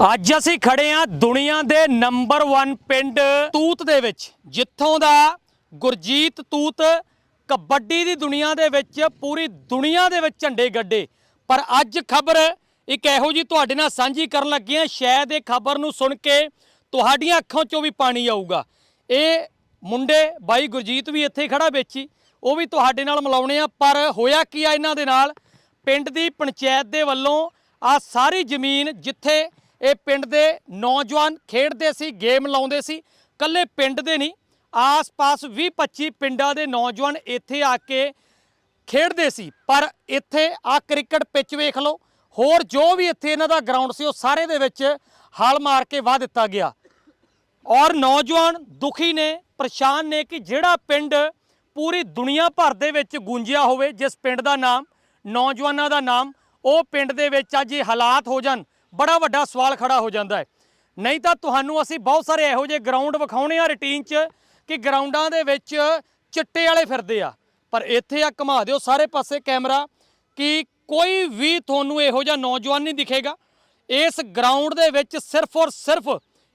ਅੱਜ ਅਸੀਂ ਖੜੇ ਆ ਦੁਨੀਆ ਦੇ ਨੰਬਰ 1 ਪਿੰਡ ਤੂਤ ਦੇ ਵਿੱਚ, ਜਿੱਥੋਂ ਦਾ ਗੁਰਜੀਤ ਤੂਤ ਕਬੱਡੀ ਦੀ ਦੁਨੀਆ ਦੇ ਵਿੱਚ, ਪੂਰੀ ਦੁਨੀਆ ਦੇ ਵਿੱਚ ਝੰਡੇ ਗੱਡੇ। ਪਰ ਅੱਜ ਖਬਰ ਇੱਕ ਇਹੋ ਜੀ ਤੁਹਾਡੇ ਨਾਲ ਸਾਂਝੀ ਕਰਨ ਲੱਗੇ ਆ ਸ਼ਾਇਦ ਇਹ ਖਬਰ ਨੂੰ ਸੁਣ ਕੇ ਤੁਹਾਡੀਆਂ ਅੱਖਾਂ 'ਚੋਂ ਵੀ ਪਾਣੀ ਆਊਗਾ। ਇਹ ਮੁੰਡੇ ਬਾਈ ਗੁਰਜੀਤ ਵੀ ਇੱਥੇ ਖੜਾ ਵੇਚੀ, ਉਹ ਵੀ ਤੁਹਾਡੇ ਨਾਲ ਮਿਲਾਉਣੇ ਆ ਪਰ ਹੋਇਆ ਕੀ ਆ ਇਹਨਾਂ ਦੇ ਨਾਲ? ਪਿੰਡ ਦੀ ਪੰਚਾਇਤ ਦੇ ਵੱਲੋਂ ਆ ਸਾਰੀ ਜ਼ਮੀਨ ਜਿੱਥੇ ਇਹ ਪਿੰਡ ਦੇ ਨੌਜਵਾਨ ਖੇਡਦੇ ਸੀ, ਗੇਮ ਲਾਉਂਦੇ ਸੀ। ਕੱਲੇ ਪਿੰਡ ਦੇ ਨਹੀਂ, ਆਸ-ਪਾਸ 20-25 ਪਿੰਡਾਂ ਦੇ ਨੌਜਵਾਨ ਇੱਥੇ ਆ ਕੇ ਖੇਡਦੇ ਸੀ। ਪਰ ਇੱਥੇ ਆ ਕ੍ਰਿਕਟ ਪਿੱਚ ਵੇਖ ਲਓ, ਹੋਰ ਜੋ ਵੀ ਇੱਥੇ ਇਹਨਾਂ ਦਾ ਗਰਾਊਂਡ ਸੀ, ਉਹ ਸਾਰੇ ਦੇ ਵਿੱਚ ਹਲ ਮਾਰ ਕੇ ਵਾਹ ਦਿੱਤਾ ਗਿਆ। ਔਰ ਨੌਜਵਾਨ ਦੁਖੀ ਨੇ, ਪਰੇਸ਼ਾਨ ਨੇ ਕਿ ਜਿਹੜਾ ਪਿੰਡ ਪੂਰੀ ਦੁਨੀਆ ਭਰ ਦੇ ਵਿੱਚ ਗੂੰਜਿਆ ਹੋਵੇ, ਜਿਸ ਪਿੰਡ ਦਾ ਨਾਮ, ਨੌਜਵਾਨਾਂ ਦਾ ਨਾਮ, ਉਹ ਪਿੰਡ ਦੇ ਵਿੱਚ ਅੱਜ ਇਹ ਹਾਲਾਤ ਹੋ ਜਾਣ। ਬੜਾ ਵੱਡਾ ਸਵਾਲ ਖੜਾ ਹੋ ਜਾਂਦਾ ਹੈ। ਨਹੀਂ ਤਾਂ ਤੁਹਾਨੂੰ ਅਸੀਂ ਬਹੁਤ ਸਾਰੇ ਇਹੋ ਜਿਹੇ ਗਰਾਊਂਡ ਵਿਖਾਉਣੇ ਆ ਰੁਟੀਨ 'ਚ ਕਿ ਗਰਾਊਂਡਾਂ ਦੇ ਵਿੱਚ ਚਿੱਟੇ ਵਾਲੇ ਫਿਰਦੇ ਆ। ਪਰ ਇੱਥੇ ਆ ਘੁਮਾ ਦਿਓ ਸਾਰੇ ਪਾਸੇ ਕੈਮਰਾ ਕਿ ਕੋਈ ਵੀ ਤੁਹਾਨੂੰ ਇਹੋ ਜਿਹਾ ਨੌਜਵਾਨ ਨਹੀਂ ਦਿਖੇਗਾ। ਇਸ ਗਰਾਊਂਡ ਦੇ ਵਿੱਚ ਸਿਰਫ ਔਰ ਸਿਰਫ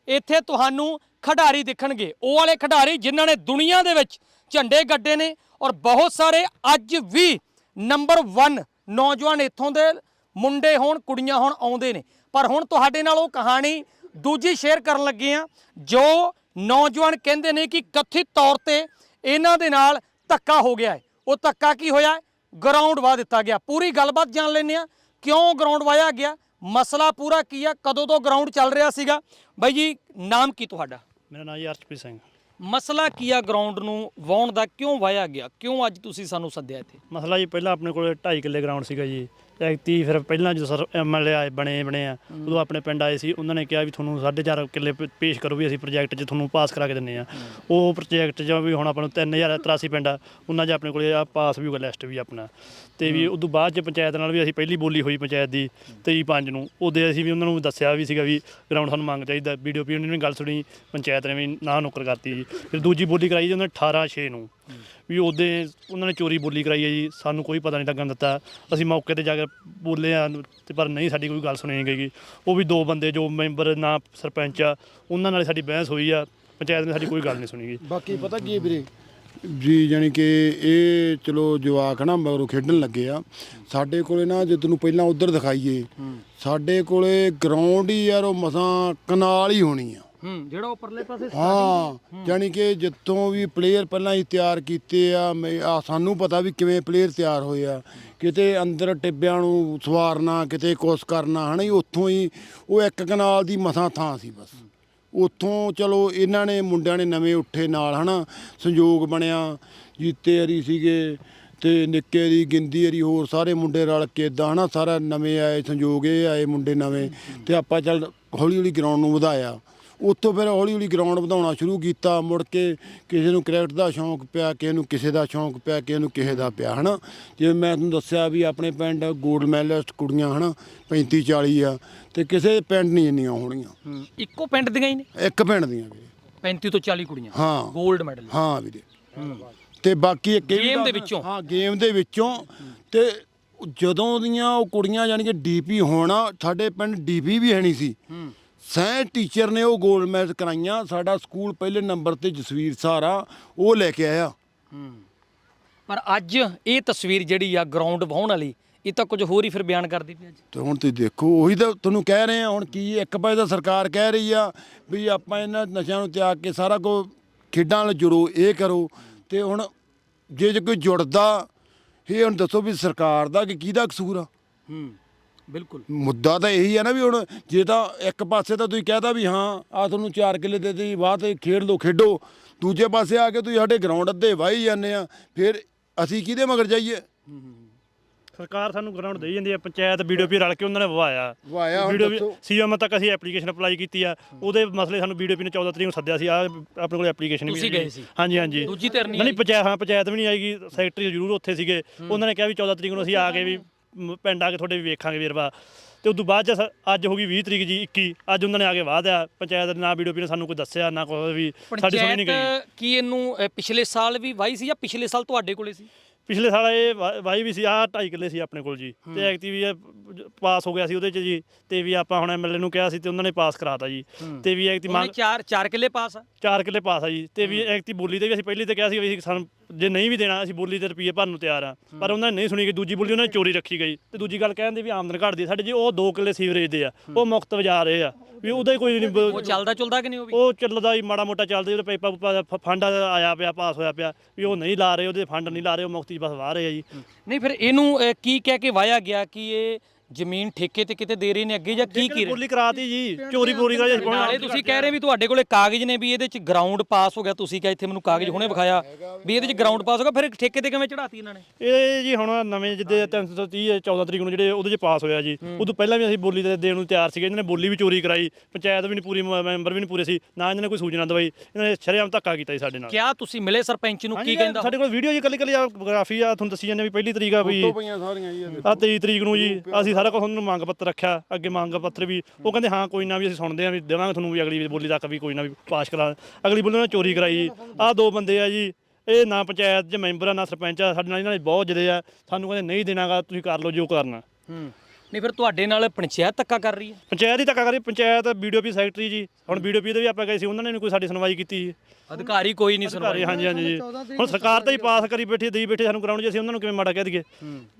ਇੱਥੇ ਤੁਹਾਨੂੰ ਖਿਡਾਰੀ ਦਿਖਣਗੇ। ਉਹ ਵਾਲੇ ਖਿਡਾਰੀ ਜਿਨ੍ਹਾਂ ਨੇ ਦੁਨੀਆ ਦੇ ਵਿੱਚ ਝੰਡੇ ਗੱਡੇ ਨੇ ਔਰ ਬਹੁਤ ਸਾਰੇ ਅੱਜ ਵੀ ਨੰਬਰ 1 ਨੌਜਵਾਨ ਇੱਥੋਂ ਦੇ ਮੁੰਡੇ ਹੋਣ, ਕੁੜੀਆਂ ਹੋਣ ਆਉਂਦੇ ਨੇ। ਪਰ ਹੁਣ ਤੁਹਾਡੇ ਨਾਲ ਉਹ ਕਹਾਣੀ ਦੂਜੀ ਸ਼ੇਅਰ ਕਰਨ ਲੱਗੇ ਆ ਜੋ ਨੌਜਵਾਨ ਕਹਿੰਦੇ ਨੇ ਕਿ ਕਥਿਤ ਤੌਰ ਤੇ ਇਹਨਾਂ ਦੇ ਨਾਲ ਧੱਕਾ ਹੋ ਗਿਆ ਹੈ। ਉਹ ਧੱਕਾ ਕੀ ਹੋਇਆ? ਗਰਾਊਂਡ ਵਾ ਦਿੱਤਾ ਗਿਆ। ਪੂਰੀ ਗੱਲਬਾਤ ਜਾਣ ਲੈਂਦੇ ਆ ਕਿਉਂ ਗਰਾਊਂਡ ਵਾਇਆ ਗਿਆ? ਮਸਲਾ ਪੂਰਾ ਕੀ ਆ? ਕਦੋਂ ਤੋਂ ਗਰਾਊਂਡ ਚੱਲ ਰਿਹਾ ਸੀਗਾ? ਬਾਈ ਜੀ ਨਾਮ ਕੀ ਤੁਹਾਡਾ? ਮੇਰਾ ਨਾਮ ਜੀ ਅਰਸ਼ਪ੍ਰੀਤ ਸਿੰਘ। ਮਸਲਾ ਕੀ ਆ ਗਰਾਊਂਡ ਨੂੰ? ਵਾਉਣ ਦਾ ਕਿਉਂ ਵਾਇਆ ਗਿਆ? ਕਿਉਂ ਅੱਜ ਤੁਸੀਂ ਸਾਨੂੰ ਸੱਦਿਆ ਇੱਥੇ? ਮਸਲਾ ਜੀ ਪਹਿਲਾਂ ਆਪਣੇ ਕੋਲ 2.5 ਕਿੱਲੇ ਗਰਾਊਂਡ ਸੀਗਾ ਜੀ। ਐਕਤੀ ਫਿਰ ਪਹਿਲਾਂ ਜਦੋਂ ਸਰ ਐਮਐਲਏ ਆਏ ਬਣੇ ਬਣੇ ਆ। ਉਦੋਂ ਆਪਣੇ ਪਿੰਡ ਆਏ ਸੀ ਉਹਨਾਂ ਨੇ ਕਿਹਾ ਵੀ ਤੁਹਾਨੂੰ 4.5 ਕਿੱਲੇ ਪ- ਪੇਸ਼ ਕਰੋ ਵੀ ਅਸੀਂ ਪ੍ਰੋਜੈਕਟ 'ਚ ਤੁਹਾਨੂੰ ਪਾਸ ਕਰਾ ਕੇ ਦਿੰਨੇ ਆ। ਉਹ ਪ੍ਰੋਜੈਕਟ 'ਚ ਵੀ ਹੁਣ ਆਪਾਂ ਨੂੰ 3083 ਪਿੰਡ ਆ ਉਹਨਾਂ 'ਚ ਆਪਣੇ ਕੋਲੇ ਆ ਪਾਸ ਵੀ ਹੋਗਾ ਲਿਸਟ ਵੀ ਆਪਣਾ। ਤੇ ਵੀ ਉਦੋਂ ਬਾਅਦ 'ਚ ਪੰਚਾਇਤ ਨਾਲ ਵੀ ਅਸੀਂ ਪਹਿਲੀ ਬੋਲੀ ਹੋਈ ਪੰਚਾਇਤ ਦੀ 23 ਪੰਜ ਨੂੰ। ਉਹਦੇ ਅਸੀਂ ਵੀ ਉਹਨਾਂ ਨੂੰ ਦੱਸਿਆ ਵੀ ਸੀਗਾ ਵੀ ਗਰਾਊਂਡ ਸਾਨੂੰ ਮੰਗ ਚਾਹੀਦਾ। ਵੀਡੀਓ ਪੀ ਨੇ ਵੀ ਗੱਲ ਸੁਣੀ ਪੰਚਾਇਤ ਨੇ ਵੀ ਨਾ ਨੁੱਕਰ ਕਰਤੀ ਜੀ। ਫਿਰ ਦੂਜੀ ਬੋਲੀ ਕਰਾਈ ਜੀ ਉਹਨਾਂ ਨੇ 18 6 ਨੂੰ ਵੀ ਉਹਦੇ ਉਹਨਾਂ ਨੇ ਚੋਰੀ ਬੋਲੀ ਕਰਾਈ ਹੈ ਜੀ ਸਾਨੂੰ ਕੋਈ ਪਤਾ ਨਹੀਂ ਲੱਗਣ ਦਿੱਤਾ। ਅਸੀਂ ਮੌਕੇ ਤੇ ਜਾ ਕੇ ਬੋਲੇ ਆ ਤੇ ਪਰ ਨਹੀਂ ਸਾਡੀ ਕੋਈ ਗੱਲ ਸੁਣੀ ਗਈ ਉਹ ਵੀ ਦੋ ਬੰਦੇ ਜੋ ਮੈਂਬਰ ਨਾ ਸਰਪੰਚ ਆ ਉਹਨਾਂ ਨਾਲ ਸਾਡੀ ਬਹਿਸ ਹੋਈ ਆ। ਪੰਚਾਇਤ ਨੇ ਸਾਡੀ ਕੋਈ ਗੱਲ ਨਹੀਂ ਸੁਣੀ ਗਈ। ਬਾਕੀ ਪਤਾ ਕੀ ਹੈ ਵੀਰੇ ਜੀ ਜਾਨੀ ਕਿ ਇਹ ਚਲੋ ਜਵਾਕ ਨਾ ਮਗਰੋਂ ਖੇਡਣ ਲੱਗੇ ਆ। ਸਾਡੇ ਕੋਲੇ ਨਾ ਜੇ ਤੈਨੂੰ ਪਹਿਲਾਂ ਉਧਰ ਦਿਖਾਈਏ ਸਾਡੇ ਕੋਲੇ ਗਰਾਊਂਡ ਹੀ ਯਾਰ ਉਹ ਮਸਾਂ ਕਨਾਲ ਹੀ ਹੋਣੀ ਆ। ਹੂੰ ਜਿਹੜਾ ਉਹ ਪਰਲੇ ਪਾਸੇ ਹਾਂ ਜਾਨੀ ਕਿ ਜਿੱਥੋਂ ਵੀ ਪਲੇਅਰ ਪਹਿਲਾਂ ਹੀ ਤਿਆਰ ਕੀਤੇ ਆ ਸਾਨੂੰ ਪਤਾ ਵੀ ਕਿਵੇਂ ਪਲੇਅਰ ਤਿਆਰ ਹੋਏ ਆ। ਕਿਤੇ ਅੰਦਰ ਟਿੱਬਿਆਂ ਨੂੰ ਸਵਾਰਨਾ ਕਿਤੇ ਕੁਛ ਕਰਨਾ ਹਨਾ ਜੀ, ਉੱਥੋਂ ਹੀ ਉਹ ਇੱਕ ਕਨਾਲ ਦੀ ਮਸਾਂ ਥਾਂ ਸੀ ਬਸ। ਉੱਥੋਂ ਚਲੋ ਇਹਨਾਂ ਨੇ ਮੁੰਡਿਆਂ ਨੇ ਨਵੇਂ ਉੱਠੇ ਨਾਲ, ਹਨਾ? ਸੰਯੋਗ ਬਣਿਆ, ਜੀਤੇ ਹਰੀ ਸੀਗੇ ਤੇ ਨਿੱਕੇ ਦੀ ਗਿੰਦੀ ਹਰੀ, ਹੋਰ ਸਾਰੇ ਮੁੰਡੇ ਰਲ ਕੇ ਇਦਾਂ ਹਨਾ? ਸਾਰਾ ਨਵੇਂ ਆਏ ਸੰਯੋਗ ਇਹ ਆਏ ਮੁੰਡੇ ਨਵੇਂ ਤੇ ਆਪਾਂ ਚੱਲ ਹੌਲੀ ਹੌਲੀ ਗਰਾਊਂਡ ਨੂੰ ਵਧਾਇਆ। ਉੱਥੋਂ ਫਿਰ ਹੌਲੀ ਹੌਲੀ ਗਰਾਊਂਡ ਵਧਾਉਣਾ ਸ਼ੁਰੂ ਕੀਤਾ ਮੁੜ ਕੇ ਕਿਸੇ ਨੂੰ ਕ੍ਰਿਕਟ ਦਾ ਸ਼ੌਂਕ ਪਿਆ ਕਿਸੇ ਨੂੰ ਕਿਸੇ ਦਾ ਸ਼ੌਂਕ ਪਿਆ ਕਿਸੇ ਨੂੰ ਕਿਸੇ ਦਾ ਪਿਆ ਹਨਾ? ਜਿਵੇਂ ਮੈਂ ਤੁਹਾਨੂੰ ਦੱਸਿਆ ਵੀ ਆਪਣੇ ਪਿੰਡ 골ਡ ਮੈਡਲਿਸਟ ਕੁੜੀਆਂ ਹਨਾ? 35 40 ਆ ਤੇ ਕਿਸੇ ਪਿੰਡ ਨਹੀਂ ਇੰਨੀਆਂ ਹੋਣੀਆਂ ਇੱਕੋ ਪਿੰਡ ਦੀਆਂ ਹੀ ਨੇ? ਇੱਕ ਪਿੰਡ ਦੀਆਂ ਵੀਰੇ 35 ਤੋਂ 40 ਕੁੜੀਆਂ। ਹਾਂ। 골ਡ ਮੈਡਲ ਹਾਂ ਵੀਰੇ। ਤੇ ਬਾਕੀ ਇੱਕ ਵੀ Game ਦੇ ਵਿੱਚੋਂ? ਹਾਂ ਗੇਮ ਦੇ ਵਿੱਚੋਂ। ਤੇ ਜਦੋਂ ਦੀਆਂ ਉਹ ਕੁੜੀਆਂ ਯਾਨੀ ਕਿ ਡੀਪੀ ਹੋਣਾ ਸਾਡੇ ਪਿੰਡ ਡੀਪੀ ਵੀ ਹੈ ਨਹੀਂ ਸੀ। ਹੂੰ ਸੈਂ ਟੀਚਰ ਨੇ ਉਹ ਗੋਲਡ ਮੈਡਲ ਕਰਾਈਆਂ। ਸਾਡਾ ਸਕੂਲ ਪਹਿਲੇ ਨੰਬਰ ਤੇ ਜਸਵੀਰ ਸਹਾਰਾ ਉਹ ਲੈ ਕੇ ਆਇਆ। ਪਰ ਅੱਜ ਇਹ ਤਸਵੀਰ ਜਿਹੜੀ ਆ ਗਰਾਊਂਡ ਵਾਹੁਣ ਵਾਲੀ ਇਹ ਤਾਂ ਕੁਝ ਹੋਰ ਹੀ ਫਿਰ ਬਿਆਨ ਕਰਦੀ ਪਈ ਅੱਜ ਤੇ ਹੁਣ ਤੁਸੀਂ ਦੇਖੋ ਉਹੀ ਤਾਂ ਤੁਹਾਨੂੰ ਕਹਿ ਰਹੇ ਆ ਹੁਣ ਕੀ ਇੱਕ ਪਾਸੇ ਤਾਂ ਸਰਕਾਰ ਕਹਿ ਰਹੀ ਆ ਵੀ ਆਪਾਂ ਇਹਨਾਂ ਨਸ਼ਿਆਂ ਨੂੰ ਤਿਆਗ ਕੇ ਸਾਰਾ ਕੁਝ ਖੇਡਾਂ ਨਾਲ ਜੁੜੋ ਇਹ ਕਰੋ। ਤੇ ਹੁਣ ਜੇ ਜੇ ਕੋਈ ਜੁੜਦਾ ਇਹ ਹੁਣ ਦੱਸੋ ਵੀ ਸਰਕਾਰ ਦਾ ਕਿ ਕਿਹਦਾ ਕਸੂਰ ਆ? ਹੂੰ। ਬਿਲਕੁਲ। ਮੁੱਦਾ ਤਾਂ ਇਹੀ ਆ ਨਾ ਵੀ ਹੁਣ ਜੇ ਤਾਂ ਇੱਕ ਪਾਸੇ ਤਾਂ ਤੁਸੀਂ ਕਹਿਤਾ ਵੀ ਹਾਂ ਆ ਤੁਹਾਨੂੰ 4 ਕਿੱਲੇ ਦੇ ਦੇ ਬਾਅਦ ਤੇ ਖੇਡ ਲਓ ਖੇਡੋ। ਦੂਜੇ ਪਾਸੇ ਆ ਕੇ ਤੁਸੀਂ ਸਾਡੇ ਗਰਾਊਂਡ ਅੱਧੇ ਵਾਹੀ ਜਾਂਦੇ ਆ ਫਿਰ ਅਸੀਂ ਕਿਹਦੇ ਮਗਰ ਜਾਈਏ? ਸਰਕਾਰ ਸਾਨੂੰ ਗਰਾਊਂਡ ਦੇਈ ਜਾਂਦੀ ਆ ਪੰਚਾਇਤ ਵੀਡੀਓ ਪੀ ਰਲ ਕੇ ਉਹਨਾਂ ਨੇ ਵਵਾਇਆ ਵਾਇਆ ਹੁਣ ਵੀਡੀਓ ਦੱਸੋ। ਸੀਐਮ ਤੱਕ ਅਸੀਂ ਐਪਲੀਕੇਸ਼ਨ ਅਪਲਾਈ ਕੀਤੀ ਆ ਉਹਦੇ ਮਸਲੇ ਸਾਨੂੰ ਵੀਡੀਓ ਪੀ ਨੇ 14 ਤਰੀਕ ਨੂੰ ਸੱਦਿਆ ਸੀ ਆ ਆਪਣੇ ਕੋਲ ਐਪਲੀਕੇਸ਼ਨ ਵੀ ਤੁਸੀਂ ਹੈਗੀ। ਗਏ ਸੀ? ਹਾਂਜੀ ਹਾਂਜੀ। ਦੂਜੀ ਧਿਰ ਨਹੀਂ ਨਹੀਂ ਪੰਚਾਇਤ ਹਾਂ ਪੰਚਾਇਤ ਵੀ ਨਹੀਂ ਆਏਗੀ ਸੈਕਟਰੀ ਜ਼ਰੂਰ ਉੱਥੇ ਸੀਗੇ। ਉਹਨਾਂ ਨੇ ਕਿਹਾ ਵੀ 14 ਤਰੀਕ ਨੂੰ ਅਸੀਂ ਆ ਕੇ ਵੀ ਮ, ਪਿੰਡ ਆ ਕੇ ਤੁਹਾਡੇ ਵੀ ਵੇਖਾਂਗੇ ਵੀਰਵਾ ਤੇ ਉਦੋਂ ਬਾਅਦ ਚ ਸ- ਅੱਜ ਹੋ ਗਈ 20 ਤਰੀਕ ਜੀ 21 ਅੱਜ ਉਹਨਾਂ ਨੇ ਆ ਕੇ ਵਾਅਦਿਆ ਪੰਚਾਇਤ ਨੇ ਨਾ ਵੀਡੀਓ ਪੀ ਨੇ ਸਾਨੂੰ ਕੋਈ ਦੱਸਿਆ ਨਾ ਕੋਈ ਵੀ ਸਾਡੀ ਸੁਣੀ ਨਹੀਂ ਗਈ। ਪੰਚਾਇਤ ਕੀ ਇਹਨੂੰ ਅ, ਪਿਛਲੇ ਸਾਲ ਵੀ ਵਾਈ ਸੀ ਜਾਂ ਪਿਛਲੇ ਸਾਲ ਤੁਹਾਡੇ ਕੋਲੇ ਸੀ? ਪਿਛਲੇ ਸਾਲ ਇਹ ਵਾ- ਵਾਈ ਵੀ ਸੀ ਆ 2.5 ਕਿੱਲੇ ਸੀ ਆਪਣੇ ਕੋਲ ਜੀ। ਤੇ ਐਕਟੀ ਵੀ ਇਹ ਪਾਸ ਹੋ ਗਿਆ ਸੀ ਉਹਦੇ ਚ ਜੀ ਤੇ ਵੀ ਆਪਾਂ ਹੁਣ ਐਮਐਲਏ ਨੂੰ ਕਿਹਾ ਸੀ ਤੇ ਉਹਨਾਂ ਨੇ ਪਾਸ ਕਰਾਤਾ ਜੀ। ਤੇ ਵੀ ਐਕਟੀ ਉਹਨੇ ਮੰਗ ਚਾਰ ਚਾਰ ਕਿੱਲੇ ਪਾਸ ਆ? 4 ਕਿੱਲੇ ਪਾਸ ਆ ਜੀ। ਤੇ ਵੀ ਐਕਟੀ ਬੋਲੀ ਤੇ ਵੀ ਅਸੀਂ ਪਹਿਲੀ ਤੇ ਕਿਹਾ ਸੀ ਵੀ ਅਸੀਂ ਸਾਨੂੰ ਜੇ ਨਹੀਂ ਵੀ ਦੇਣਾ ਅਸੀਂ ਬੋਲੀ ਤੇ ਰੁਪਏ ਭਰਨ ਨੂੰ ਤਿਆਰ ਆ। ਪਰ ਉਹਨਾਂ ਨੇ ਨਹੀਂ ਸੁਣੀ ਕਿ ਦੂਜੀ ਬੋਲੀ ਉਹਨਾਂ ਨੇ ਚੋਰੀ ਰੱਖੀ ਗਈ। ਤੇ ਦੂਜੀ ਗੱਲ ਕਹਿੰਦੇ ਵੀ ਆਮਦਨ ਘਟਦੀ। ਸਾਡੇ ਜੀ ਉਹ 2 ਕਿੱਲੇ ਸੀਵਰੇਜ ਦੇ ਆ। ਉਹ ਮੁਕਤ ਵਜਾ ਰਹੇ ਆ। ਵੀ ਉਹਦਾ ਹੀ ਕੋਈ ਉਹ ਨਹੀਂ ਚੱਲਦਾ ਚੁਲਦਾ ਕਿ ਨਹੀਂ ਉਹ ਵੀ? ਉਹ ਚੱਲਦਾ ਹੀ ਮਾੜਾ ਮੋਟਾ ਚੱਲਦਾ ਜਿਹੜਾ ਪੇਪਰ ਪੂਪਾ ਦਾ ਫ- ਫੰਡ ਆਇਆ ਪਿਆ ਪਾਸ ਹੋਇਆ ਪਿਆ ਵੀ ਉਹ ਨਹੀਂ ਲਾ ਰਹੇ ਉਹਦੇ ਫੰਡ ਨਹੀਂ ਲਾ ਰਹੇ ਉਹ ਮੁਕਤੀ ਬਸ ਵਾਹ ਰਹੇ ਆ ਜੀ। ਨਹੀਂ ਫਿਰ ਇਹਨੂੰ ਅਹ, ਕੀ ਕਹਿ ਕੇ ਵਾਇਆ ਗਿਆ? ਕਿ ਇਹ ਜ਼ਮੀਨ ਠੇਕੇ ਤੇ ਕਿਤੇ ਦੇ ਰਹੇ ਨੇ ਅੱਗੇ ਜਾਂ ਕੀ ਕੀ ਰਹੇ? ਬੋਲੀ ਕਰਾਤੀ ਜੀ ਚੋਰੀ ਪੂਰੀ ਕਰਾ ਜੀ। ਨਾਲੇ ਤੁਸੀਂ ਕਹਿ ਰਹੇ ਵੀ ਤੁਹਾਡੇ ਕੋਲੇ ਕਾਗਜ਼ ਨੇ ਵੀ ਇਹਦੇ ਚ ਗਰਾਊਂਡ ਪਾਸ ਹੋ ਗਿਆ ਤੁਸੀਂ ਕਿਹਾ ਇੱਥੇ ਮੈਨੂੰ ਕਾਗਜ਼ ਹੁਣੇ ਵਿਖਾਇਆ ਵੀ ਇਹਦੇ ਚ ਗਰਾਊਂਡ ਪਾਸ ਹੋ ਗਿਆ ਫਿਰ ਠੇਕੇ ਤੇ ਕਿਵੇਂ ਚੜਾਤੀ ਇਹਨਾਂ ਨੇ? ਇਹ ਜੀ ਹੁਣ ਨਵੇਂ ਜਿੱਦੇ 330 ਹੈ, 14 ਤਰੀਕ ਨੂੰ ਜਿਹੜੇ ਉਹਦੇ ਚ ਪਾਸ ਹੋਇਆ ਜੀ ਉਦੋਂ ਪਹਿਲਾਂ ਵੀ ਅਸੀਂ ਬੋਲੀ ਦੇ ਦੇਣ ਨੂੰ ਤਿਆਰ ਸੀਗੇ ਇਹਨਾਂ ਨੇ ਬੋਲੀ ਵੀ ਚੋਰੀ ਕਰਾਈ ਪੰਚਾਇਤ ਵੀ ਨਹੀਂ ਪੂਰੀ ਮੈਂਬਰ ਵੀ ਨਹੀਂ ਪੂਰੇ ਸੀ ਨਾ ਇਹਨਾਂ ਨੇ ਕੋਈ ਸੂਚਨਾ ਦਵਾਈ ਇਹਨਾਂ ਨੇ ਸ਼ਰੇਆਮ ਧੱਕਾ ਕੀਤਾ ਜੀ ਸਾਡੇ ਨਾਲ। ਕਿਆ ਤੁਸੀਂ ਮਿਲੇ ਸਰਪੰਚ ਨੂੰ ਕੀ ਕਹਿੰਦਾ? ਸਾਡੇ ਕੋਲ ਵੀਡੀਓ ਜੀ ਕੱਲੀ ਕੱਲੀ ਗ੍ਰਾਫੀ ਆ ਤੁਹਾਨੂੰ ਦੱਸੀ ਜਾਂਦੇ ਵੀ ਪਹਿਲੀ ਤਰੀਕ ਆ ਵੀ ਤੋਂ ਪਈਆਂ ਸਾਰੀਆਂ ਜੀ ਆ 23 ਤਰੀਕ ਨੂੰ ਜੀ ਅਸੀਂ ਸਾਰਾ ਕੁਝ ਤੁਹਾਨੂੰ ਮੰਗ ਪੱਤਰ ਰੱਖਿਆ ਅੱਗੇ ਮੰਗ ਪੱਤਰ ਵੀ ਉਹ ਕਹਿੰਦੇ ਹਾਂ ਕੋਈ ਨਾ ਵੀ ਅਸੀਂ ਸੁਣਦੇ ਆ ਵੀ ਦੇਵਾਂਗੇ ਤੁਹਾਨੂੰ ਵੀ ਅਗਲੀ ਬੋਲੀ ਤੱਕ ਵੀ ਕੋਈ ਨਾ ਵੀ ਪਾਸ ਕਰਾ ਅਗਲੀ ਬੋਲੀ ਉਹਨਾਂ ਨੇ ਚੋਰੀ ਕਰਾਈ ਆਹ ਦੋ ਬੰਦੇ ਆ ਜੀ ਇਹ ਨਾ ਪੰਚਾਇਤ ਦੇ ਮੈਂਬਰ ਆ ਨਾ ਸਰਪੰਚ ਆ ਸਾਡੇ ਨਾਲ ਇਹਨਾਂ ਨੇ ਬਹੁਤ ਜਦੇ ਆ ਸਾਨੂੰ ਕਹਿੰਦੇ ਨਹੀਂ ਦੇਣਾਗਾ ਤੁਸੀਂ ਕਰ ਲਓ ਜੋ ਕਰਨਾ। ਹੂੰ ਨਹੀਂ ਫਿਰ ਤੁਹਾਡੇ ਨਾਲ ਪੰਚਾਇਤ ਧੱਕਾ ਕਰ ਰਹੀ ਹੈ? ਪੰਚਾਇਤ ਹੀ ਧੱਕਾ ਕਰੀ ਪੰਚਾਇਤ ਬੀਡੀਓਪੀ ਸੈਕਟਰੀ ਜੀ। ਹੁਣ ਬੀਡੀਓਪੀ ਦੇ ਵੀ ਆਪਾਂ ਗਏ ਸੀ ਉਹਨਾਂ ਨੇ ਨੀ ਕੋਈ ਸਾਡੀ ਸੁਣਵਾਈ ਕੀਤੀ ਅਧਿਕਾਰੀ ਕੋਈ ਨਹੀਂ ਸੁਣਵਾਈ। ਅਧਿਕਾਰੀ ਹਾਂਜੀ ਹਾਂਜੀ ਜੀ। ਹੁਣ ਸਰਕਾਰ ਤਾਂ ਹੀ ਪਾਸ ਕਰੀ ਬੈਠੀ ਦੇਈ ਬੈਠੇ ਸਾਨੂੰ ਕਰਾਉਣ ਜੀ ਅਸੀਂ ਉਹਨਾਂ ਨੂੰ ਕਿਵੇਂ ਮਾੜਾ ਕਹਿ ਦਈਏ?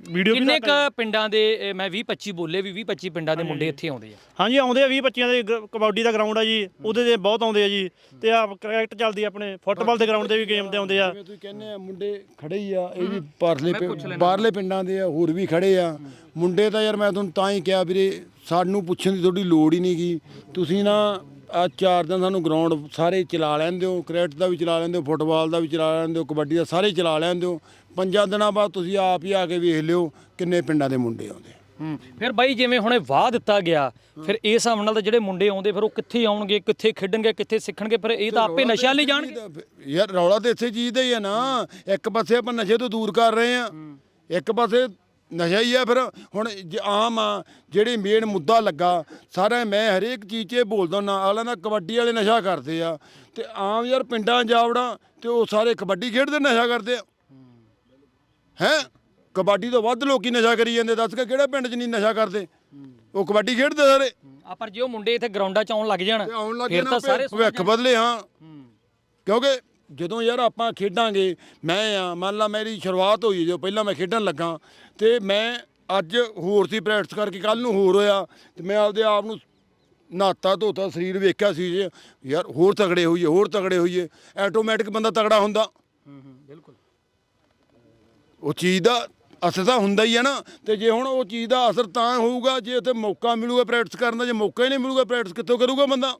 ਵੀਡੀਓ ਕਿੰਨੇ ਕ ਪਿੰਡਾਂ ਦੇ ਇਹ ਮੈਂ 20 25 ਬੋਲੇ ਵੀ 20 25 ਪਿੰਡਾਂ ਦੇ ਮੁੰਡੇ ਇੱਥੇ ਆਉਂਦੇ ਆ। ਹਾਂਜੀ ਆਉਂਦੇ ਆ 20 ਬੱਚਿਆਂ ਦੇ ਗ- ਕਬੱਡੀ ਦਾ ਗਰਾਊਂਡ ਆ ਜੀ ਉਹਦੇ ਦੇ ਬਹੁਤ ਆਉਂਦੇ ਆ ਜੀ ਤੇ ਆ ਕ੍ਰਿਕਟ ਚੱਲਦੀ ਆ ਆਪਣੇ ਫੁੱਟਬਾਲ ਦੇ ਗਰਾਊਂਡ ਤੇ ਵੀ ਗੇਮ ਤੇ ਆਉਂਦੇ ਆ। ਜਿਵੇਂ ਤੁਸੀਂ ਕਹਿੰਦੇ ਆ ਮੁੰਡੇ ਖੜੇ ਹੀ ਆ ਇਹ ਵੀ ਪਾਰਲੇ ਪਿੰ- ਬਾਹਰਲੇ ਪਿੰਡਾਂ ਦੇ ਆ ਹੋਰ ਵੀ ਖੜੇ ਆ। ਮੁੰਡੇ ਤਾਂ ਯਾਰ ਮੈਂ ਤੁਹਾਨੂੰ ਤਾਂ ਹੀ ਕਿਹਾ ਵੀਰੇ ਸਾਨੂੰ ਪੁੱਛਣ ਦੀ ਤੁਹਾਡੀ ਲੋੜ ਹੀ ਨਹੀਂ ਗੀ। ਤੁਸੀਂ ਨਾ ਆ ਚਾਰ ਦਿਨ ਸਾਨੂੰ ਗਰਾਊਂਡ ਸਾਰੇ ਚਲਾ ਲੈਂਦੇ ਹੋ ਕ੍ਰਿਕਟ ਦਾ ਵੀ ਚਲਾ ਲੈਂਦੇ ਹੋ ਫੁੱਟਬਾਲ ਦਾ ਵੀ ਚਲਾ ਲੈਂਦੇ ਹੋ ਕਬੱਡੀ ਦਾ ਸਾਰੇ ਚਲਾ ਲੈਂਦੇ ਹੋ। ਪੰਜਾਂ ਦਿਨਾਂ ਬਾਅਦ ਤੁਸੀਂ ਆਪ ਹੀ ਆ ਕੇ ਵੇਖ ਲਿਓ ਕਿੰਨੇ ਪਿੰਡਾਂ ਦੇ ਮੁੰਡੇ ਆਉਂਦੇ। ਹੂੰ ਫਿਰ ਬਾਈ ਜਿਵੇਂ ਹੁਣੇ ਵਾਹ ਦਿੱਤਾ ਗਿਆ ਫਿਰ ਇਸ ਹਿਸਾਬ ਨਾਲ ਤਾਂ ਜਿਹੜੇ ਮੁੰਡੇ ਆਉਂਦੇ ਫਿਰ ਉਹ ਕਿੱਥੇ ਆਉਣਗੇ ਕਿੱਥੇ ਖੇਡਣਗੇ ਕਿੱਥੇ ਸਿੱਖਣਗੇ ਫਿਰ ਇਹ ਤਾਂ ਆਪੇ ਨਸ਼ਾ ਲਈ ਜਾਣਗੇ। ਯਾਰ ਰੌਲਾ ਤੇ ਇਸੇ ਚੀਜ਼ ਦਾ ਹੀ ਆ ਨਾ। ਇੱਕ ਪਾਸੇ ਆਪਾਂ ਨਸ਼ੇ ਤੋਂ ਦੂਰ ਕਰ ਰਹੇ ਆ ਇੱਕ ਪਾਸੇ ਨਸ਼ਾ ਹੀ ਆ ਫਿਰ। ਹੁਣ ਜੇ ਆਮ ਆ ਜਿਹੜੀ ਮੇਨ ਮੁੱਦਾ ਲੱਗਾ ਸਾਰਾ ਮੈਂ ਹਰੇਕ ਚੀਜ਼ 'ਚ ਇਹ ਬੋਲਦਾ ਨਾ ਆਲਾ ਨਾ ਕਬੱਡੀ ਵਾਲੇ ਨਸ਼ਾ ਕਰਦੇ ਆ। ਤੇ ਆਮ ਯਾਰ ਪਿੰਡਾਂ ਜਾਵੜਾ ਤੇ ਉਹ ਸਾਰੇ ਕਬੱਡੀ ਖੇਡਦੇ ਨਸ਼ਾ ਕਰਦੇ ਆ। ਹੈ? ਕਬੱਡੀ ਤੋਂ ਵੱਧ ਲੋਕੀ ਨਸ਼ਾ ਕਰੀ ਜਾਂਦੇ ਦੱਸ ਕੇ ਕਿਹੜਾ ਪਿੰਡ 'ਚ ਨਹੀਂ ਨਸ਼ਾ ਕਰਦੇ? ਉਹ ਕਬੱਡੀ ਖੇਡਦੇ ਸਾਰੇ। ਆ ਪਰ ਜੇ ਉਹ ਮੁੰਡੇ ਇੱਥੇ ਗਰਾਊਂਡਾਂ 'ਚ ਆਉਣ ਲੱਗ ਜਾਣ ਤੇ ਆਉਣ ਲੱਗ ਫਿਰ ਜਾਣਾ ਤਾਂ ਸਾਰੇ ਭਵਿੱਖ ਬਦਲੇ ਹਾਂ। ਕਿਉਂਕਿ ਜਦੋਂ ਯਾਰ ਆਪਾਂ ਖੇਡਾਂਗੇ ਮੈਂ ਆ ਮੰਨ ਲਾ ਮੇਰੀ ਸ਼ੁਰੂਆਤ ਹੋਈ ਜੋ ਪਹਿਲਾਂ ਮੈਂ ਖੇਡਣ ਲੱਗਾ ਤੇ ਮੈਂ ਅੱਜ ਹੋਰ ਸੀ ਪ੍ਰੈਕਟਿਸ ਕਰਕੇ ਕੱਲ ਨੂੰ ਹੋਰ ਹੋਇਆ ਤੇ ਮੈਂ ਆਪਦੇ ਆਪ ਨੂੰ ਨਹਾਤਾ ਧੋਤਾ ਸਰੀਰ ਵੇਖਿਆ ਸੀ ਜੇ ਯਾਰ ਹੋਰ ਤਗੜੇ ਹੋਈਏ ਹੋਰ ਤਗੜੇ ਹੋਈਏ ਆਟੋਮੈਟਿਕ ਬੰਦਾ ਤਗੜਾ ਹੁੰਦਾ। ਬਿਲਕੁਲ। ਉਹ ਚੀਜ਼ ਦਾ ਅਸਰ ਤਾਂ ਹੁੰਦਾ ਹੀ ਹੈ ਨਾ ਤੇ ਜੇ ਹੁਣ ਉਹ ਚੀਜ਼ ਦਾ ਅਸਰ ਤਾਂ ਹੋਊਗਾ ਜੇ ਉੱਥੇ ਮੌਕਾ ਮਿਲੂਗਾ ਪ੍ਰੈਕਟਿਸ ਕਰਨ ਦਾ ਜੇ ਮੌਕਾ ਹੀ ਨਹੀਂ ਮਿਲੂਗਾ ਪ੍ਰੈਕਟਿਸ ਕਿੱਥੋਂ ਕਰੂਗਾ ਬੰਦਾ?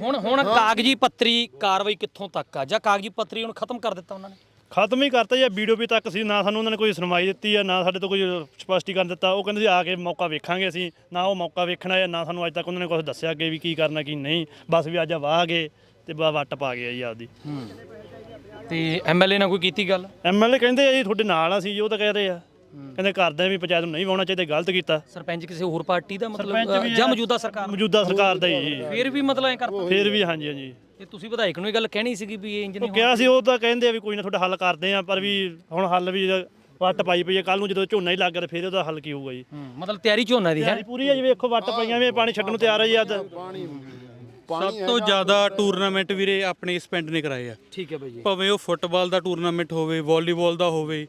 ਹੁਣ ਹੁਣ ਕਾਗਜ਼ੀ ਪੱਤਰੀ ਕਾਰਵਾਈ ਕਿੱਥੋਂ ਤੱਕ ਆ? ਜਾਂ ਕਾਗਜ਼ੀ ਪੱਤਰੀ ਹੁਣ ਖਤਮ ਕਰ ਦਿੱਤਾ ਉਹਨਾਂ ਨੇ? ਖਤਮ ਹੀ ਕਰਤਾ ਜੀ ਵੀਡੀਓ ਤੱਕ ਸੀ ਨਾ ਸਾਨੂੰ ਉਹਨਾਂ ਨੇ ਕੋਈ ਸੁਣਵਾਈ ਦਿੱਤੀ ਆ ਨਾ ਸਾਡੇ ਤੋਂ ਕੋਈ ਸਪਸ਼ਟੀਕਰਨ ਦਿੱਤਾ। ਉਹ ਕਹਿੰਦੇ ਸੀ ਆ ਕੇ ਮੌਕਾ ਵੇਖਾਂਗੇ ਅਸੀਂ ਨਾ ਉਹ ਮੌਕਾ ਵੇਖਣਾ ਹੈ ਨਾ ਸਾਨੂੰ ਅੱਜ ਤੱਕ ਉਹਨਾਂ ਨੇ ਕੁਝ ਦੱਸਿਆ ਕਿ ਵੀ ਕੀ ਕਰਨਾ ਕੀ ਨਹੀਂ। ਬਸ ਵੀ ਅੱਜ ਵਾਹ ਗਏ ਤੇ ਬਾ ਵੱਟ ਪਾ ਗਏ ਜੀ ਆਪਦੀ। ਤੇ ਐਮਐਲਏ ਨਾਲ ਕੋਈ ਕੀਤੀ ਗੱਲ? ਐਮਐਲਏ ਕਹਿੰਦੇ ਆ ਜੀ ਤੁਹਾਡੇ ਨਾਲ ਆ ਸੀ ਜੀ ਉਹ ਤਾਂ ਕਹਿ ਰਹੇ ਆ। ਕਹਿੰਦੇ ਕਰਦੇ ਵੀ ਪੰਚਾਇਤ ਨੂੰ ਨਹੀਂ ਵਾਉਣਾ ਚਾਹੀਦਾ ਗਲਤ ਕੀਤਾ। ਸਰਪੰਚ ਕਿਸੇ ਹੋਰ ਪਾਰਟੀ ਦਾ ਮਤਲਬ ਜਾਂ। ਮੌਜੂਦਾ ਸਰਕਾਰ? ਦਾ? ਮੌਜੂਦਾ ਸਰਕਾਰ ਦਾ ਹੀ ਜੀ। ਫਿਰ ਵੀ ਮਤਲਬ ਐ ਕਰਤਾ? ਫੇਰ ਵੀ ਹਾਂਜੀ ਹਾਂਜੀ। ਇਹ ਤੁਸੀਂ ਵਿਧਾਇਕ ਨੂੰ ਇਹ ਗੱਲ ਕਹਿਣੀ ਸੀਗੀ ਵੀ ਇਹ ਇੰਜ ਉਹ ਨਹੀਂ ਕਿਹਾ ਸੀ ਉਹ ਤਾਂ ਕਹਿੰਦੇ ਆ ਵੀ ਕੋਈ ਨਾ ਤੁਹਾਡਾ ਹੱਲ ਕਰਦੇ ਆ ਪਰ ਵੀ ਹੁਣ ਹੱਲ ਵੀ ਵੱਟ ਪਾਈ ਪਈ ਹੈ ਕੱਲ ਨੂੰ ਜਦੋਂ ਝੋਨਾ ਹੀ ਲੱਗ ਗਿਆ ਤੇ ਫਿਰ ਉਹਦਾ ਹੱਲ ਕੀ ਹੋਊਗਾ ਜੀ। ਮਤਲਬ ਤਿਆਰੀ ਝੋਨਾ ਦੀ ਹੈ। ਤਿਆਰੀ ਪੂਰੀ ਹੈ ਜੀ ਵੇਖੋ ਵੱਟ ਪਈਆਂ ਵੀ ਪਾਣੀ ਛੱਡਣ ਨੂੰ ਤਿਆਰ ਹੈ ਜੀ ਅੱਜ। ਸਭ ਤੋਂ ਜ਼ਿਆਦਾ ਟੂਰਨਾਮੈਂਟ ਵੀਰੇ ਆਪਣੇ ਇਸ ਪਿੰਡ ਨੇ ਕਰਾਏ ਆ। ਠੀਕ ਹੈ ਬਾਈ ਜੀ। ਭਾਵੇਂ ਉਹ ਫੁੱਟਬਾਲ ਦਾ ਟੂਰਨਾਮੈਂਟ ਹੋਵੇ ਵਾਲੀਬਾਲ ਦਾ ਹੋਵੇ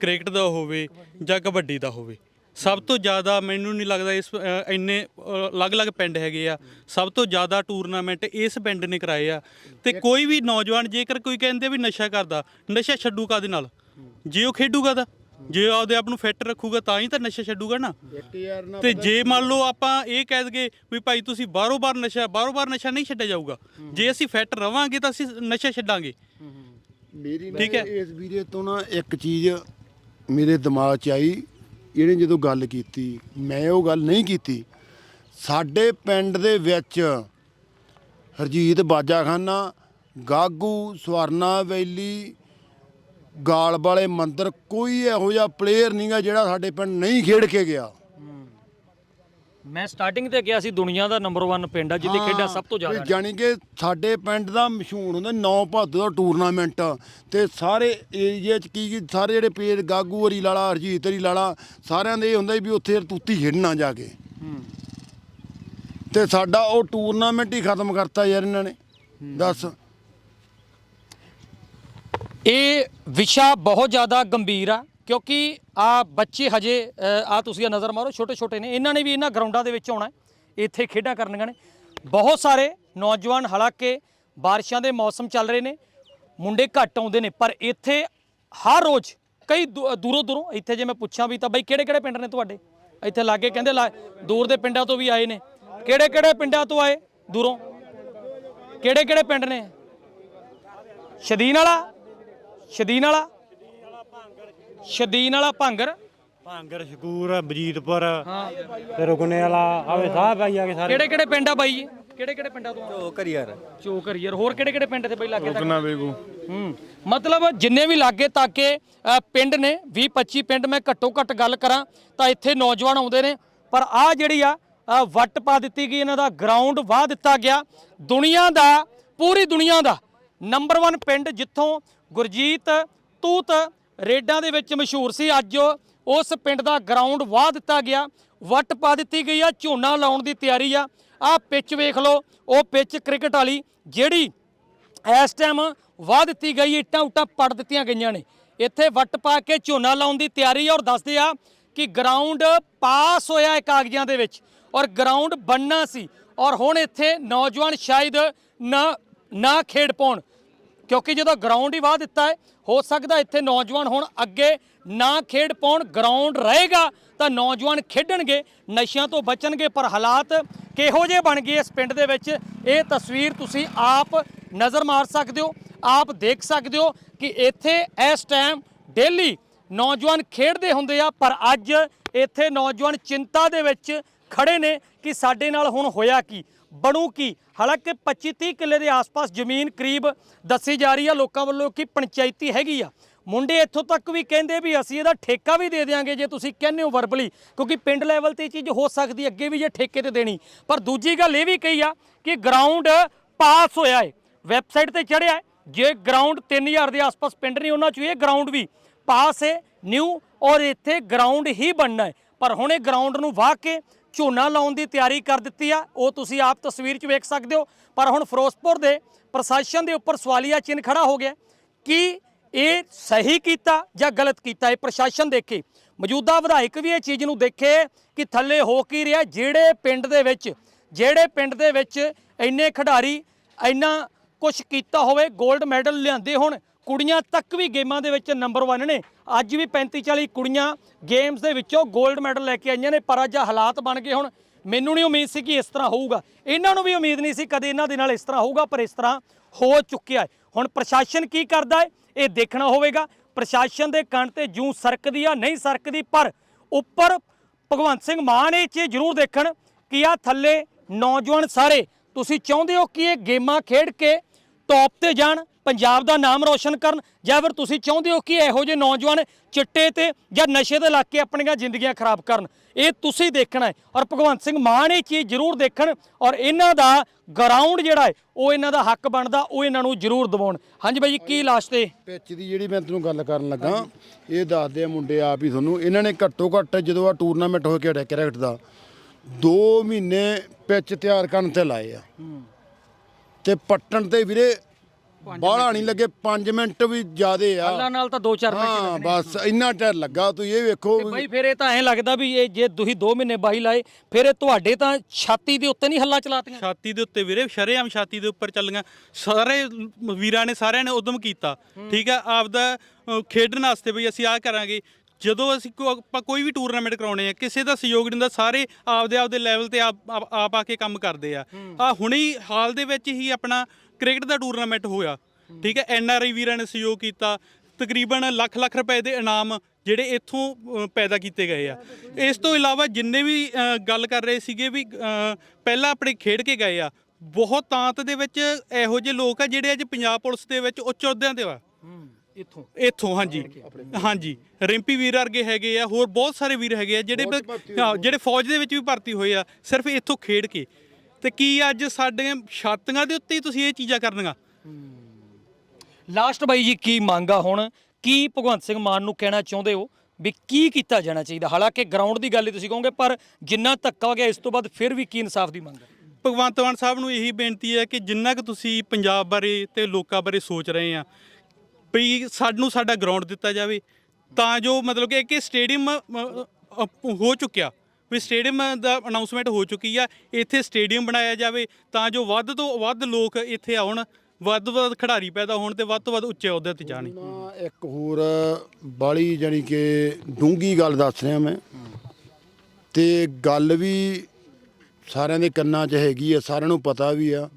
ਕ੍ਰਿਕਟ ਦਾ ਹੋਵੇ ਜਾਂ ਕਬੱਡੀ ਦਾ ਹੋਵੇ। ਸਭ ਤੋਂ ਜ਼ਿਆਦਾ ਮੈਨੂੰ ਨਹੀਂ ਲੱਗਦਾ ਇਸ ਅ, ਇੰਨੇ ਅ, ਅਲੱਗ-ਅਲੱਗ ਪਿੰਡ ਹੈਗੇ ਆ। ਸਭ ਤੋਂ ਜ਼ਿਆਦਾ ਟੂਰਨਾਮੈਂਟ ਇਸ ਪਿੰਡ ਨੇ ਕਰਾਏ ਆ। ਤੇ ਕੋਈ ਵੀ ਨੌਜਵਾਨ ਜੇਕਰ ਕੋਈ ਕਹਿੰਦੇ ਵੀ ਨਸ਼ਾ ਕਰਦਾ ਨਸ਼ਾ ਛੱਡੂ ਕਾਦੇ ਨਾਲ? ਜੇ ਉਹ ਖੇਡੂਗਾ ਤਾਂ। ਜੇ ਉਹ ਆਪਦੇ ਆਪ ਨੂੰ ਫਿੱਟ ਰੱਖੂਗਾ ਤਾਂ ਹੀ ਤਾਂ ਨਸ਼ਾ ਛੱਡੂਗਾ ਨਾ। ਤੇ ਜੇ ਮੰਨ ਲਓ ਆਪਾਂ ਇਹ ਕਹਿ ਦਈਏ ਵੀ ਭਾਈ ਤੁਸੀਂ ਬਾਰੋ ਬਾਰ ਨਸ਼ਾ ਬਾਰੋ ਬਾਰ ਨਸ਼ਾ ਨਹੀਂ ਛੱਡਿਆ ਜਾਊਗਾ। ਜੇ ਅਸੀਂ ਫਿੱਟ ਰਵਾਂਗੇ ਤਾਂ ਅਸੀਂ ਨਸ਼ਾ ਛੱਡਾਂਗੇ। ਮੇਰੀ ਠੀਕ ਹੈ। ਇਸ ਵੀਡੀਓ ਤੋਂ ਨਾ ਇੱਕ ਚੀਜ਼ ਮੇਰੇ ਦਿਮਾਗ 'ਚ ਆਈ ਇਹਨੇ ਜਦੋਂ ਗੱਲ ਕੀਤੀ ਮੈਂ ਉਹ ਗੱਲ ਨਹੀਂ ਕੀਤੀ ਸਾਡੇ ਪਿੰਡ ਦੇ ਵਿੱਚ ਹਰਜੀਤ ਬਾਜਾਖਾਨਾ ਗਾਗੂ ਸਵਰਨਾ ਵੈਲੀ ਗਾਲ ਵਾਲੇ ਮੰਦਰ ਕੋਈ ਇਹੋ ਜਿਹਾ ਪਲੇਅਰ ਨਹੀਂਗਾ ਜਿਹੜਾ ਸਾਡੇ ਪਿੰਡ ਨਹੀਂ ਖੇਡ ਕੇ ਗਿਆ ਮੈਂ ਸਟਾਰਟਿੰਗ ਤੇ ਕਿਹਾ ਸੀ ਦੁਨੀਆ ਦਾ ਨੰਬਰ 1 ਪਿੰਡ ਆ ਜਿੱਥੇ ਖੇਡਾਂ ਸਭ ਤੋਂ ਜ਼ਿਆਦਾ ਨੇ। ਜਾਨੀ ਕਿ ਸਾਡੇ ਪਿੰਡ ਦਾ ਮਸ਼ਹੂਰ ਹੁੰਦਾ ਨੌ ਭਾਦੋ ਦਾ ਟੂਰਨਾਮੈਂਟ ਤੇ ਸਾਰੇ ਏਰੀਏ ਚ ਕੀ ਕੀ ਸਾਰੇ ਜਿਹੜੇ ਪੇਰ ਗਾਗੂ ਹਰੀ ਲਾਲਾ ਹਰਜੀਤ ਹਰੀ ਲਾਲਾ ਸਾਰਿਆਂ ਦੇ ਇਹ ਹੁੰਦਾ ਵੀ ਉੱਥੇ ਤੂਤੀ ਖੇਡਣਾ ਜਾ ਕੇ। ਤੇ ਸਾਡਾ ਉਹ ਟੂਰਨਾਮੈਂਟ ਹੀ ਖਤਮ ਕਰਤਾ ਯਾਰ ਇਹਨਾਂ ਨੇ ਦੱਸ। ਇਹ ਵਿਸ਼ਾ ਬਹੁਤ ਜ਼ਿਆਦਾ ਗੰਭੀਰ ਆ। ਕਿਉਂਕਿ ਆ ਬੱਚੇ ਹਜੇ ਆ ਤੁਸੀਂ ਆ ਨਜ਼ਰ ਮਾਰੋ ਛੋਟੇ ਛੋਟੇ ਨੇ। ਇਹਨਾਂ ਨੇ ਵੀ ਇਹਨਾਂ ਗਰਾਊਂਡਾਂ ਦੇ ਵਿੱਚ ਆਉਣਾ ਇੱਥੇ ਖੇਡਾਂ ਕਰਨੀਆਂ ਨੇ। ਬਹੁਤ ਸਾਰੇ ਨੌਜਵਾਨ ਹਾਲਾਂਕਿ ਬਾਰਿਸ਼ਾਂ ਦੇ ਮੌਸਮ ਚੱਲ ਰਹੇ ਨੇ। ਮੁੰਡੇ ਘੱਟ ਆਉਂਦੇ ਨੇ, ਪਰ ਇੱਥੇ ਹਰ ਰੋਜ਼ ਕਈ ਦੂ- ਦੂਰੋਂ ਦੂਰੋਂ, ਇੱਥੇ ਜੇ ਮੈਂ ਪੁੱਛਾਂ ਵੀ ਤਾਂ ਬਈ ਕਿਹੜੇ ਕਿਹੜੇ ਪਿੰਡ ਨੇ ਤੁਹਾਡੇ? ਇੱਥੇ ਲਾਗੇ ਕਹਿੰਦੇ ਲਾ- ਦੂਰ ਦੇ ਪਿੰਡਾਂ ਤੋਂ ਵੀ ਆਏ ਨੇ। ਕਿਹੜੇ ਕਿਹੜੇ ਪਿੰਡਾਂ ਤੋਂ ਆਏ? ਦੂਰੋਂ। ਕਿਹੜੇ ਕਿਹੜੇ ਪਿੰਡ ਨੇ? ਸ਼ਦੀਨ ਵਾਲਾ? ਸ਼ਦੀਨ ਵਾਲਾ? ਸ਼ਦੀਨ ਵਾਲਾ ਭਾਂਗਰ? ਭਾਂਗਰ ਸ਼ਕੂਰ ਬਜੀਤਪੁਰ ਹਾਂ ਤੇ ਰੁਕਨੇ ਵਾਲਾ ਆਵੇ ਸਾਹਿਬ ਆਈ ਆ ਕੇ ਸਾਰੇ। ਕਿਹੜੇ ਕਿਹੜੇ ਪਿੰਡ ਆ ਬਾਈ? ਜੀ ਕਿਹੜੇ ਕਿਹੜੇ ਪਿੰਡਾਂ ਤੋਂ ਉਹ ਕਰੀਅਰ ਚੋਕਰ ਯਾਰ ਹੋਰ ਕਿਹੜੇ ਕਿਹੜੇ ਪਿੰਡ ਤੇ ਬਈ ਲਾਗੇ ਤੱਕ? ਨਾ ਵੇਗੂ ਹੂੰ ਮਤਲਬ ਜਿੰਨੇ ਵੀ ਲਾਗੇ ਤਾਕੇ ਪਿੰਡ ਨੇ 20 25 ਪਿੰਡ ਮੈਂ ਘੱਟੋ ਘੱਟ ਗੱਲ ਕਰਾਂ ਤਾਂ ਇੱਥੇ ਨੌਜਵਾਨ ਆਉਂਦੇ ਨੇ। ਪਰ ਆ ਜਿਹੜੀ ਆ ਅ, ਵੱਟ ਪਾ ਦਿੱਤੀ ਗਈ ਇਹਨਾਂ ਦਾ ਗਰਾਊਂਡ ਵਾਹ ਦਿੱਤਾ ਗਿਆ। ਦੁਨੀਆ ਦਾ ਪੂਰੀ ਦੁਨੀਆ ਦਾ ਨੰਬਰ 1 ਪਿੰਡ ਜਿੱਥੋਂ ਗੁਰਜੀਤ ਤੂਤ ਰੇਡਾਂ ਦੇ ਵਿੱਚ ਮਸ਼ਹੂਰ ਸੀ। ਅੱਜ ਉਸ ਪਿੰਡ ਦਾ ਗਰਾਊਂਡ ਵਾਹ ਦਿੱਤਾ ਗਿਆ। ਵੱਟ ਪਾ ਦਿੱਤੀ ਗਈ ਆ, ਝੋਨਾ ਲਾਉਣ ਦੀ ਤਿਆਰੀ ਆ। ਆ ਪਿੱਚ ਵੇਖ ਲਓ, ਉਹ ਪਿੱਚ ਕ੍ਰਿਕਟ ਵਾਲੀ ਜਿਹੜੀ ਇਸ ਟਾਈਮ ਵਾਹ ਦਿੱਤੀ ਗਈ, ਇੱਟਾਂ ਉੱਟਾਂ ਪੜ ਦਿੱਤੀਆਂ ਗਈਆਂ ਨੇ। ਇੱਥੇ ਵੱਟ ਪਾ ਕੇ ਝੋਨਾ ਲਾਉਣ ਦੀ ਤਿਆਰੀ ਆ ਔਰ ਦੱਸਦੇ ਆ ਕਿ ਗਰਾਊਂਡ ਪਾਸ ਹੋਇਆ ਹੈ ਕਾਗਜ਼ਾਂ ਦੇ ਵਿੱਚ ਔਰ ਗਰਾਊਂਡ ਬਣਨਾ ਸੀ। ਔਰ ਹੁਣ ਇੱਥੇ ਨੌਜਵਾਨ ਸ਼ਾਇਦ ਨਾ ਨਾ ਖੇਡ ਪਾਉਣ। ਕਿਉਂਕਿ ਜਦੋਂ ਗਰਾਊਂਡ ਹੀ ਵਾਹ ਦਿੱਤਾ ਹੈ, ਹੋ ਸਕਦਾ ਇੱਥੇ ਨੌਜਵਾਨ ਹੁਣ ਅੱਗੇ ਨਾ ਖੇਡ ਪਾਉਣ ਗਰਾਊਂਡ ਰਹੇਗਾ ਤਾਂ ਨੌਜਵਾਨ ਖੇਡਣਗੇ, ਨਸ਼ਿਆਂ ਤੋਂ ਬਚਣਗੇ, ਪਰ ਹਾਲਾਤ ਕਿਹੋ ਜਿਹੇ ਬਣ ਗਏ ਇਸ ਪਿੰਡ ਦੇ ਵਿੱਚ? ਇਹ ਤਸਵੀਰ ਤੁਸੀਂ ਆਪ ਨਜ਼ਰ ਮਾਰ ਸਕਦੇ ਹੋ, ਆਪ ਦੇਖ ਸਕਦੇ ਹੋ ਕਿ ਇੱਥੇ ਇਸ ਟਾਈਮ ਡੇਲੀ ਨੌਜਵਾਨ ਖੇਡਦੇ ਹੁੰਦੇ ਆ, ਪਰ ਅੱਜ ਇੱਥੇ ਨੌਜਵਾਨ ਚਿੰਤਾ ਦੇ ਵਿੱਚ ਖੜੇ ਨੇ ਕਿ ਸਾਡੇ ਨਾਲ ਹੁਣ ਹੋਇਆ ਕੀ? ਬਣੂ ਕੀ ਹਾਲਾਂਕਿ 25 30 ਕਿੱਲੇ ਦੇ ਆਸ-ਪਾਸ ਜ਼ਮੀਨ ਕਰੀਬ ਦੱਸੀ ਜਾ ਰਹੀ ਆ। ਲੋਕਾਂ ਵੱਲੋਂ ਕਿ ਪੰਚਾਇਤੀ ਹੈਗੀ ਆ? ਮੁੰਡੇ ਇੱਥੋਂ ਤੱਕ ਵੀ ਕਹਿੰਦੇ ਵੀ ਅਸੀਂ ਇਹਦਾ ਠੇਕਾ ਵੀ ਦੇ ਦੇਵਾਂਗੇ ਜੇ ਤੁਸੀਂ ਕਹਿੰਦੇ ਹੋ ਵਰਬਲੀ ਕਿਉਂਕਿ ਪਿੰਡ ਲੈਵਲ ਤੇ ਇਹ ਚੀਜ਼ ਹੋ ਸਕਦੀ ਅੱਗੇ ਵੀ ਜੇ ਠੇਕੇ ਤੇ ਦੇਣੀ। ਪਰ ਦੂਜੀ ਗੱਲ ਇਹ ਵੀ ਕਹੀ ਆ ਕਿ ਗਰਾਊਂਡ ਪਾਸ ਹੋਇਆ ਹੈ ਵੈਬਸਾਈਟ ਤੇ ਚੜਿਆ ਹੈ ਜੇ ਗਰਾਊਂਡ 3000 ਦੇ ਆਸ-ਪਾਸ ਪਿੰਡ ਨਹੀਂ, ਉਹਨਾਂ 'ਚ ਇਹ ਗਰਾਊਂਡ ਵੀ ਪਾਸ ਹੈ ਨਿਊ ਔਰ ਇੱਥੇ ਗਰਾਊਂਡ ਹੀ ਬਣਨਾ ਹੈ ਪਰ ਹੁਣ ਇਹ ਗਰਾਊਂਡ ਨੂੰ ਵਾਹ ਕੇ ਝੋਨਾ ਲਾਉਣ ਦੀ ਤਿਆਰੀ ਕਰ ਦਿੱਤੀ ਆ। ਉਹ ਤੁਸੀਂ ਆਪ ਤਸਵੀਰ 'ਚ ਵੇਖ ਸਕਦੇ ਹੋ। ਪਰ ਹੁਣ ਫਿਰੋਜ਼ਪੁਰ ਦੇ ਪ੍ਰਸ਼ਾਸਨ ਦੇ ਉੱਪਰ ਸਵਾਲੀਆ ਚਿੰਨ੍ਹ ਖੜਾ ਹੋ ਗਿਆ। ਕਿ ਇਹ ਸਹੀ ਕੀਤਾ ਜਾਂ ਗਲਤ ਕੀਤਾ ਇਹ ਪ੍ਰਸ਼ਾਸਨ ਦੇਖੇ? ਮੌਜੂਦਾ ਵਿਧਾਇਕ ਵੀ ਇਹ ਚੀਜ਼ ਨੂੰ ਦੇਖੇ ਕਿ ਥੱਲੇ ਹੋ ਕੀ ਰਿਹਾ। ਜਿਹੜੇ ਪਿੰਡ ਦੇ ਵਿੱਚ, ਜਿਹੜੇ ਪਿੰਡ ਦੇ ਵਿੱਚ ਇੰਨੇ ਖਿਡਾਰੀ ਇੰਨਾ ਕੁਝ ਕੀਤਾ ਹੋਵੇ 골ਡ ਮੈਡਲ ਲਿਆਂਦੇ ਹੋਣ ਕੁੜੀਆਂ ਤੱਕ ਵੀ ਗੇਮਾਂ ਦੇ ਵਿੱਚ ਨੰਬਰ 1 ਨੇ। ਅੱਜ ਵੀ 35 40 ਕੁੜੀਆਂ ਗੇਮਸ ਦੇ ਵਿੱਚੋਂ 골ਡ ਮੈਡਲ ਲੈ ਕੇ ਆਈਆਂ ਨੇ, ਪਰ ਅੱਜ ਹਾਲਾਤ ਬਣ ਗਏ ਹੁਣ। ਮੈਨੂੰ ਨਹੀਂ ਉਮੀਦ ਸੀ ਕਿ ਇਸ ਤਰ੍ਹਾਂ ਹੋਊਗਾ। ਇਹਨਾਂ ਨੂੰ ਵੀ ਉਮੀਦ ਨਹੀਂ ਸੀ ਕਦੇ ਇਹਨਾਂ ਦੇ ਨਾਲ ਇਸ ਤਰ੍ਹਾਂ ਹੋਊਗਾ, ਪਰ ਇਸ ਤਰ੍ਹਾਂ ਹੋ ਚੁੱਕਿਆ ਹੈ। ਹੁਣ ਪ੍ਰਸ਼ਾਸਨ ਕੀ ਕਰਦਾ ਹੈ, ਇਹ ਦੇਖਣਾ ਹੋਵੇਗਾ। ਪ੍ਰਸ਼ਾਸਨ ਦੇ ਕੰਨ ਤੇ ਜੂੰ ਸਰਕਦੀ ਆ, ਨਹੀਂ ਸਰਕਦੀ, ਪਰ ਉੱਪਰ ਭਗਵੰਤ ਸਿੰਘ ਮਾਨ ਇਹ ਚੀਜ਼ ਜ਼ਰੂਰ ਦੇਖਣ ਕਿ ਆ ਥੱਲੇ ਨੌਜਵਾਨ ਸਾਰੇ, ਤੁਸੀਂ ਚਾਹੁੰਦੇ ਹੋ ਕਿ ਇਹ ਗੇਮਾਂ ਖੇਡ ਕੇ ਟੌਪ ਤੇ ਜਾਣ? ਪੰਜਾਬ ਦਾ ਨਾਮ ਰੋਸ਼ਨ ਕਰਨ? ਜਾਂ ਫਿਰ ਤੁਸੀਂ ਚਾਹੁੰਦੇ ਹੋ ਕਿ ਇਹੋ ਜਿਹੇ ਨੌਜਵਾਨ ਚਿੱਟੇ ਤੇ ਜਾਂ ਨਸ਼ੇ ਦੇ ਲੱਗ ਕੇ ਆਪਣੀਆਂ ਜ਼ਿੰਦਗੀਆਂ ਖਰਾਬ ਕਰਨ? ਇਹ ਤੁਸੀਂ ਦੇਖਣਾ ਹੈ ਔਰ ਭਗਵੰਤ ਸਿੰਘ ਮਾਨ ਇਹ ਚੀਜ਼ ਜ਼ਰੂਰ ਦੇਖਣ ਔਰ ਇਹਨਾਂ ਦਾ ਗਰਾਊਂਡ ਜਿਹੜਾ ਹੈ ਉਹ ਇਹਨਾਂ ਦਾ ਹੱਕ ਬਣਦਾ ਉਹ ਇਹਨਾਂ ਨੂੰ ਜ਼ਰੂਰ ਦਿਵਾਉਣ। ਹਾਂਜੀ ਬਾਈ ਜੀ ਕੀ ਲਾਸਟ ਤੇ? ਪਿੱਚ ਦੀ ਜਿਹੜੀ ਮੈਂ ਤੈਨੂੰ ਗੱਲ ਕਰਨ ਲੱਗਾ ਇਹ ਦੱਸਦੇ ਆ ਮੁੰਡੇ ਆਪ ਹੀ ਤੁਹਾਨੂੰ। ਇਹਨਾਂ ਨੇ ਘੱਟੋ ਘੱਟ ਜਦੋਂ ਆ ਟੂਰਨਾਮੈਂਟ ਹੋ ਕੇ ਹਟਿਆ ਕ੍ਰਿਕਟ ਦਾ 2 ਮਹੀਨੇ ਪਿੱਚ ਤਿਆਰ ਕਰਨ ਤੇ ਲਾਏ ਆ। ਤੇ ਪੱਟਣ ਤੇ ਵੀਰੇ ਬਾਹਲਾ ਨਹੀਂ ਲੱਗੇ 5 ਮਿੰਟ ਵੀ ਜ਼ਿਆਦੇ ਆ। ਅੱਲਾ ਨਾਲ ਤਾਂ 2-4 ਮਿੰਟ ਹਾਂ ਬਸ ਇੰਨਾ ਟਾਈਮ ਲੱਗਾ ਤੁਸੀਂ ਇਹ ਵੇਖੋ ਬਾਈ ਫਿਰ ਇਹ ਤਾਂ ਐਂ ਲੱਗਦਾ ਵੀ ਇਹ ਜੇ ਤੁਸੀਂ 2 ਮਹੀਨੇ ਬਾਈ ਲਾਏ ਫਿਰ ਇਹ ਤੁਹਾਡੇ ਤਾਂ ਛਾਤੀ ਦੇ ਉੱਤੇ ਨਹੀਂ ਹੱਲਾ ਚਲਾਤੀਆਂ? ਛਾਤੀ ਦੇ ਉੱਤੇ ਵੀਰੇ ਸ਼ਰੇਆਮ ਛਾਤੀ ਦੇ ਉੱਪਰ ਚੱਲੀਆਂ। ਸਾਰੇ ਵੀਰਾਂ ਨੇ ਸਾਰਿਆਂ ਨੇ ਉਦਮ ਕੀਤਾ। ਠੀਕ ਹੈ ਆਪਦਾ ਅ, ਖੇਡਣ ਵਾਸਤੇ ਬਈ ਅਸੀਂ ਆਹ ਕਰਾਂਗੇ। ਜਦੋਂ ਅਸੀਂ ਕੋ- ਆਪਾਂ ਕੋਈ ਵੀ ਟੂਰਨਾਮੈਂਟ ਕਰਾਉਣੇ ਆ ਕਿਸੇ ਦਾ ਸਹਿਯੋਗ ਨਹੀਂ ਹੁੰਦਾ ਸਾਰੇ ਆਪਦੇ ਆਪਦੇ ਲੈਵਲ ਤੇ ਆਪ ਆਪ- ਆਪ ਆ ਕੇ ਕੰਮ ਕਰਦੇ ਆ। ਆ ਹੁਣੇ ਹੀ ਹਾਲ ਦੇ ਵਿੱਚ ਹੀ ਆਪਣਾ ਕ੍ਰਿਕਟ ਦਾ ਟੂਰਨਾਮੈਂਟ ਹੋਇਆ ਠੀਕ ਹੈ ਐਨ ਆਰ ਆਈ ਵੀਰਾਂ ਨੇ ਸਹਿਯੋਗ ਕੀਤਾ ਤਕਰੀਬਨ ਲੱਖ ਲੱਖ ਰੁਪਏ ਦੇ ਇਨਾਮ ਜਿਹੜੇ ਇੱਥੋਂ ਪੈਦਾ ਕੀਤੇ ਗਏ ਆ। ਇਸ ਤੋਂ ਇਲਾਵਾ ਜਿੰਨੇ ਵੀ ਗੱਲ ਕਰ ਰਹੇ ਸੀਗੇ ਵੀ ਪਹਿਲਾਂ ਆਪਣੇ ਖੇਡ ਕੇ ਗਏ ਆ ਬਹੁਤ ਤਾਂਤ ਦੇ ਵਿੱਚ ਇਹੋ ਜਿਹੇ ਲੋਕ ਆ ਜਿਹੜੇ ਅੱਜ ਪੰਜਾਬ ਪੁਲਿਸ ਦੇ ਵਿੱਚ ਉੱਚ ਅਹੁਦਿਆਂ ਤੇ ਆ। ਇੱਥੋਂ? ਇੱਥੋਂ ਹਾਂਜੀ ਹਾਂਜੀ ਰਿੰਪੀ ਵੀਰ ਵਰਗੇ ਹੈਗੇ ਆ ਹੋਰ ਬਹੁਤ ਸਾਰੇ ਵੀਰ ਹੈਗੇ ਆ ਜਿਹੜੇ ਜਿਹੜੇ ਫੌਜ ਦੇ ਵਿੱਚ ਵੀ ਭਰਤੀ ਹੋਏ ਆ ਸਿਰਫ ਇੱਥੋਂ ਖੇਡ ਕੇ। ਤੇ ਕੀ ਅੱਜ ਸਾਡੇ ਛਾਤੀਆਂ ਦੇ ਉੱਤੇ ਹੀ ਤੁਸੀਂ ਇਹ ਚੀਜ਼ਾਂ ਕਰਨੀਆਂ? ਲਾਸਟ ਬਾਈ ਜੀ ਕੀ ਮੰਗ ਹੁਣ? ਕੀ ਭਗਵੰਤ ਸਿੰਘ ਮਾਨ ਨੂੰ ਕਹਿਣਾ ਚਾਹੁੰਦੇ ਹੋ ਵੀ ਕੀ ਕੀਤਾ ਜਾਣਾ ਚਾਹੀਦਾ? ਹਾਲਾਂਕਿ ਗਰਾਊਂਡ ਦੀ ਗੱਲ ਹੀ ਤੁਸੀਂ ਕਹੋਗੇ ਪਰ ਜਿੰਨਾ ਧੱਕਾ ਹੋ ਗਿਆ ਇਸ ਤੋਂ ਬਾਅਦ ਫਿਰ ਵੀ ਕੀ ਇਨਸਾਫ ਦੀ ਮੰਗ ਹੈ ਭਗਵੰਤ ਮਾਨ ਸਾਹਿਬ ਨੂੰ ਇਹੀ ਬੇਨਤੀ ਹੈ ਕਿ ਜਿੰਨਾ ਕਿ ਤੁਸੀਂ ਪੰਜਾਬ ਬਾਰੇ ਤੇ ਲੋਕਾਂ ਬਾਰੇ ਸੋਚ ਰਹੇ ਆ ਵੀ ਸਾਨੂੰ ਸਾਡਾ ਗਰਾਊਂਡ ਦਿੱਤਾ ਜਾਵੇ ਤਾਂ ਜੋ ਮਤਲਬ ਕਿ ਇੱਕ ਸਟੇਡੀਅਮ ਹੋ ਚੁੱਕਿਆ। ਵੀ ਸਟੇਡੀਅਮ ਦਾ ਅਨਾਉਂਸਮੈਂਟ ਹੋ ਚੁੱਕੀ ਆ, ਇੱਥੇ ਸਟੇਡੀਅਮ ਬਣਾਇਆ ਜਾਵੇ ਤਾਂ ਜੋ ਵੱਧ ਤੋਂ ਵੱਧ ਲੋਕ ਇੱਥੇ ਆਉਣ, ਵੱਧ ਤੋਂ ਵੱਧ ਖਿਡਾਰੀ ਪੈਦਾ ਹੋਣ ਤੇ ਵੱਧ ਤੋਂ ਵੱਧ ਉੱਚੇ ਅਹੁਦੇ ਤੇ ਜਾਣ। ਇੱਕ ਹੋਰ ਬਾਲੀ ਜਾਨੀ ਕਿ ਡੂੰਗੀ ਗੱਲ ਦੱਸ ਰਿਹਾ ਮੈਂ। ਤੇ ਗੱਲ ਵੀ ਸਾਰਿਆਂ ਦੇ ਕੰਨਾਂ 'ਚ ਹੈਗੀ ਆ, ਸਾਰਿਆਂ ਨੂੰ ਪਤਾ ਵੀ ਆ।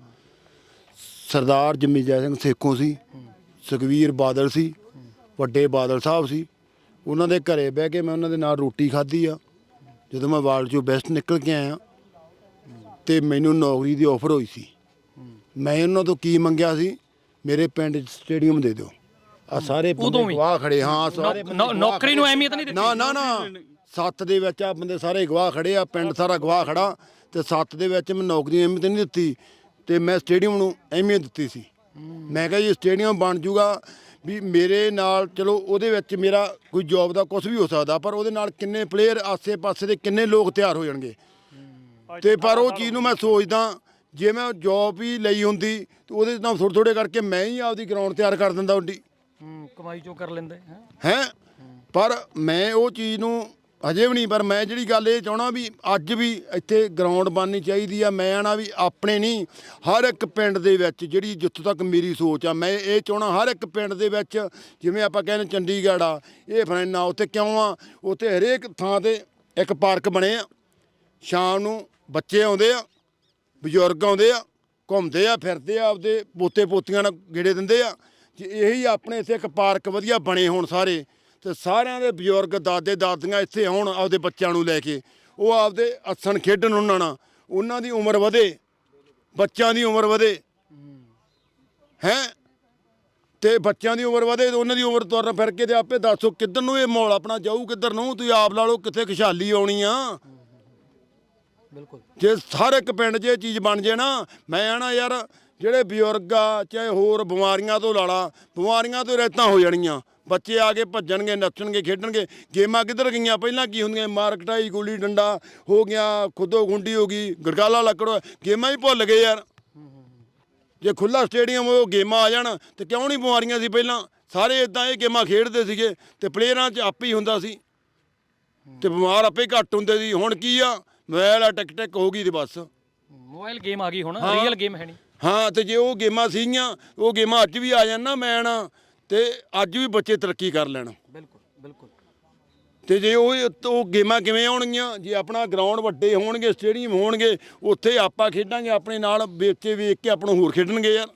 ਸਰਦਾਰ ਜੰਮੀਜੈ ਸਿੰਘ ਸੇਖੋਂ ਸੀ, ਸੁਖਵੀਰ ਬਾਦਲ ਸੀ, ਵੱਡੇ ਬਾਦਲ ਸਾਹਿਬ ਸੀ। ਉਹਨਾਂ ਦੇ ਘਰੇ ਬਹਿ ਕੇ ਮੈਂ ਉਹਨਾਂ ਦੇ ਨਾਲ ਰੋਟੀ ਖਾਧੀ ਆ। ਜਦੋਂ ਮੈਂ ਵਾਰਡ 'ਚੋਂ ਬੈਸਟ ਨਿਕਲ ਕੇ ਆਇਆ ਤੇ ਮੈਨੂੰ ਨੌਕਰੀ ਦੀ ਆਫਰ ਹੋਈ ਸੀ। ਮੈਂ ਉਹਨਾਂ ਤੋਂ ਕੀ ਮੰਗਿਆ ਸੀ? ਮੇਰੇ ਪਿੰਡ 'ਚ ਸਟੇਡੀਅਮ ਦੇ ਦਿਓ। ਆ ਸਾਰੇ ਉਦੋਂ ਵੀ? ਗਵਾਹ ਖੜੇ ਹਾਂ ਸਾਰੇ ਨੌ- ਨੌਕਰੀ ਨੂੰ ਅਹਿਮੀਅਤ ਨਹੀਂ ਦਿੱਤੀ? ਨਾ ਨਾ ਨਾ। ਸੱਤ ਦੇ ਵਿੱਚ ਆ ਬੰਦੇ ਸਾਰੇ ਗਵਾਹ ਖੜੇ ਆ ਪਿੰਡ ਸਾਰਾ ਗਵਾਹ ਖੜਾ। ਤੇ ਸੱਤ ਦੇ ਵਿੱਚ ਮੈਂ ਨੌਕਰੀ ਦੀ ਅਹਿਮੀਅਤ ਨਹੀਂ ਦਿੱਤੀ ਤੇ ਮੈਂ ਸਟੇਡੀਅਮ ਨੂੰ ਅਹਿਮੀਅਤ ਦਿੱਤੀ ਸੀ। ਮੈਂ ਕਿਹਾ ਜੀ ਸਟੇਡੀਅਮ ਬਣ ਜੂਗਾ ਵੀ ਮੇਰੇ ਨਾਲ ਚਲੋ ਉਹਦੇ ਵਿੱਚ ਮੇਰਾ ਕੋਈ ਜੌਬ ਦਾ ਕੁਝ ਵੀ ਹੋ ਸਕਦਾ ਪਰ ਉਹਦੇ ਨਾਲ ਕਿੰਨੇ ਪਲੇਅਰ ਆਸੇ-ਪਾਸੇ ਦੇ ਕਿੰਨੇ ਲੋਕ ਤਿਆਰ ਹੋ ਜਾਣਗੇ। ਤੇ ਪਰ ਉਹ ਚੀਜ਼ ਨੂੰ ਮੈਂ ਸੋਚਦਾ ਜੇ ਮੈਂ ਜੌਬ ਹੀ ਲਈ ਹੁੰਦੀ ਤੇ ਉਹਦੇ ਨਾਲ ਥੋੜੇ ਥੋੜੇ ਕਰਕੇ ਮੈਂ ਹੀ ਆਪਦੀ ਗਰਾਊਂਡ ਤਿਆਰ ਕਰ ਦਿੰਦਾ ਹੂੰ ਕਮਾਈ ਚੋਂ ਕਰ ਲੈਂਦੇ ਹੈ। ਪਰ ਮੈਂ ਉਹ ਚੀਜ਼ ਨੂੰ ਅਜੇ ਵੀ ਨਹੀਂ, ਪਰ ਮੈਂ ਜਿਹੜੀ ਗੱਲ ਇਹ ਚਾਹਣਾ ਵੀ ਅੱਜ ਵੀ ਇੱਥੇ ਗਰਾਊਂਡ ਬਣਨੀ ਚਾਹੀਦੀ ਆ, ਮੈਂ ਆਣਾ ਵੀ ਆਪਣੇ ਨਹੀਂ, ਹਰ ਇੱਕ ਪਿੰਡ ਦੇ ਵਿੱਚ ਜਿਹੜੀ ਜਿੱਥੋਂ ਤੱਕ ਮੇਰੀ ਸੋਚ ਆ, ਮੈਂ ਇਹ ਚਾਹਣਾ ਹਰ ਇੱਕ ਪਿੰਡ ਦੇ ਵਿੱਚ, ਜਿਵੇਂ ਆਪਾਂ ਕਹਿੰਦੇ ਚੰਡੀਗੜ੍ਹ ਆ, ਇਹ ਫਰੈਨਾ ਉੱਥੇ ਕਿਉਂ ਆ? ਉੱਥੇ ਹਰੇਕ ਥਾਂ ਤੇ ਇੱਕ ਪਾਰਕ ਬਣੇ ਆ, ਸ਼ਾਮ ਨੂੰ ਬੱਚੇ ਆਉਂਦੇ ਆ, ਬਜ਼ੁਰਗ ਆਉਂਦੇ ਆ, ਘੁੰਮਦੇ ਆ, ਫਿਰਦੇ ਆ, ਆਪਦੇ ਪੋਤੇ ਪੋਤੀਆਂ ਨਾਲ ਗੇੜੇ ਦਿੰਦੇ ਆ, ਜੇ ਇਹੀ ਆਪਣੇ ਇੱਥੇ ਇੱਕ ਪਾਰਕ ਵਧੀਆ ਬਣੇ ਹੋਣ ਸਾਰੇ ਤੇ ਸਾਰਿਆਂ ਦੇ ਬਜ਼ੁਰਗ ਦਾਦੇ ਦਾਦੀਆਂ ਇੱਥੇ ਆਉਣ ਆਪਦੇ ਬੱਚਿਆਂ ਨੂੰ ਲੈ ਕੇ। ਉਹ ਆਪਦੇ ਅਸਣ ਖੇਡਣ ਉਹਨਾਂ ਨਾਲ। ਉਹਨਾਂ ਦੀ ਉਮਰ ਵਧੇ ਬੱਚਿਆਂ ਦੀ ਉਮਰ ਵਧੇ। ਹੈ? ਤੇ ਬੱਚਿਆਂ ਦੀ ਉਮਰ ਵਧੇ ਤੇ ਉਹਨਾਂ ਦੀ ਉਮਰ ਤੁਰਨ ਫਿਰ ਕੇ ਤੇ ਆਪੇ ਦੱਸੋ ਕਿੱਧਰ ਨੂੰ ਇਹ ਮਾਹੌਲ ਆਪਣਾ ਜਾਊ ਕਿੱਧਰ ਨੂੰ? ਤੁਸੀਂ ਆਪ ਲਾ ਲਓ ਕਿੱਥੇ ਖੁਸ਼ਹਾਲੀ ਆਉਣੀ ਆ। ਬਿਲਕੁਲ। ਜੇ ਹਰ ਇੱਕ ਪਿੰਡ 'ਚ ਇਹ ਚੀਜ਼ ਬਣ ਜੇ ਨਾ ਮੈਂ ਆਣਾ ਯਾਰ ਜਿਹੜੇ ਬਜ਼ੁਰਗ ਆ ਚਾਹੇ ਹੋਰ ਬਿਮਾਰੀਆਂ ਤੋਂ ਲਾਲਾ ਬਿਮਾਰੀਆਂ ਤੋਂ ਰਹਿਤਾਂ ਹੋ ਜਾਣੀਆਂ। ਬੱਚੇ ਆ ਕੇ ਭੱਜਣਗੇ ਨੱਚਣਗੇ ਖੇਡਣਗੇ। ਗੇਮਾਂ ਕਿੱਧਰ ਗਈਆਂ? ਪਹਿਲਾਂ ਕੀ ਹੁੰਦੀਆਂ? ਮਾਰਕਟਾਈ ਗੁੱਲੀ ਡੰਡਾ ਹੋ ਗਿਆ ਖੁੱਦੋ ਗੁੰਡੀ ਹੋ ਗਈ ਗਰਗਾਲਾ ਲੱਕੜੋ ਗੇਮਾਂ ਹੀ ਭੁੱਲ ਗਏ ਯਾਰ। ਜੇ ਖੁੱਲਾ ਸਟੇਡੀਅਮ ਉਹ ਗੇਮਾਂ ਆ ਜਾਣ। ਤੇ ਕਿਉਂ ਨਹੀਂ ਬਿਮਾਰੀਆਂ ਸੀ ਪਹਿਲਾਂ? ਸਾਰੇ ਇਦਾਂ ਇਹ ਗੇਮਾਂ ਖੇਡਦੇ ਸੀਗੇ ਤੇ ਪਲੇਅਰਾਂ 'ਚ ਆਪੇ ਹੀ ਹੁੰਦਾ ਸੀ। ਤੇ ਬਿਮਾਰ ਆਪੇ ਘੱਟ ਹੁੰਦੇ ਸੀ। ਹੁਣ ਕੀ ਆ? ਮੋਬਾਈਲ ਆ ਟਿਕ ਟਿਕ ਹੋ ਗਈ ਤੇ ਬਸ। ਮੋਬਾਈਲ ਗੇਮ ਆ ਗਈ ਹੁਣ। ਰੀਅਲ ਗੇਮ ਹੈ ਨਹੀਂ। ਹਾਂ ਤੇ ਜੇ ਉਹ ਗੇਮਾਂ ਸੀਗੀਆਂ ਉਹ ਗੇਮਾਂ ਅੱਜ ਵੀ ਆ ਜਾਣ ਨਾ ਮੈਨ ਤੇ ਅੱਜ ਵੀ ਬੱਚੇ ਤਰੱਕੀ ਕਰ ਲੈਣ। ਬਿਲਕੁਲ ਬਿਲਕੁਲ। ਤੇ ਜੇ ਉਹ ਉਹ ਗੇਮਾਂ ਕਿਵੇਂ ਆਉਣਗੀਆਂ? ਜੇ ਆਪਣਾ ਗਰਾਊਂਡ ਵੱਡੇ ਹੋਣਗੇ ਸਟੇਡੀਅਮ ਹੋਣਗੇ ਉੱਥੇ ਆਪਾਂ ਖੇਡਾਂਗੇ ਆਪਣੇ ਨਾਲ ਬੱਚੇ ਵੇਖ ਕੇ ਆਪਾਂ ਨੂੰ ਹੋਰ ਖੇਡਣਗੇ ਯਾਰ।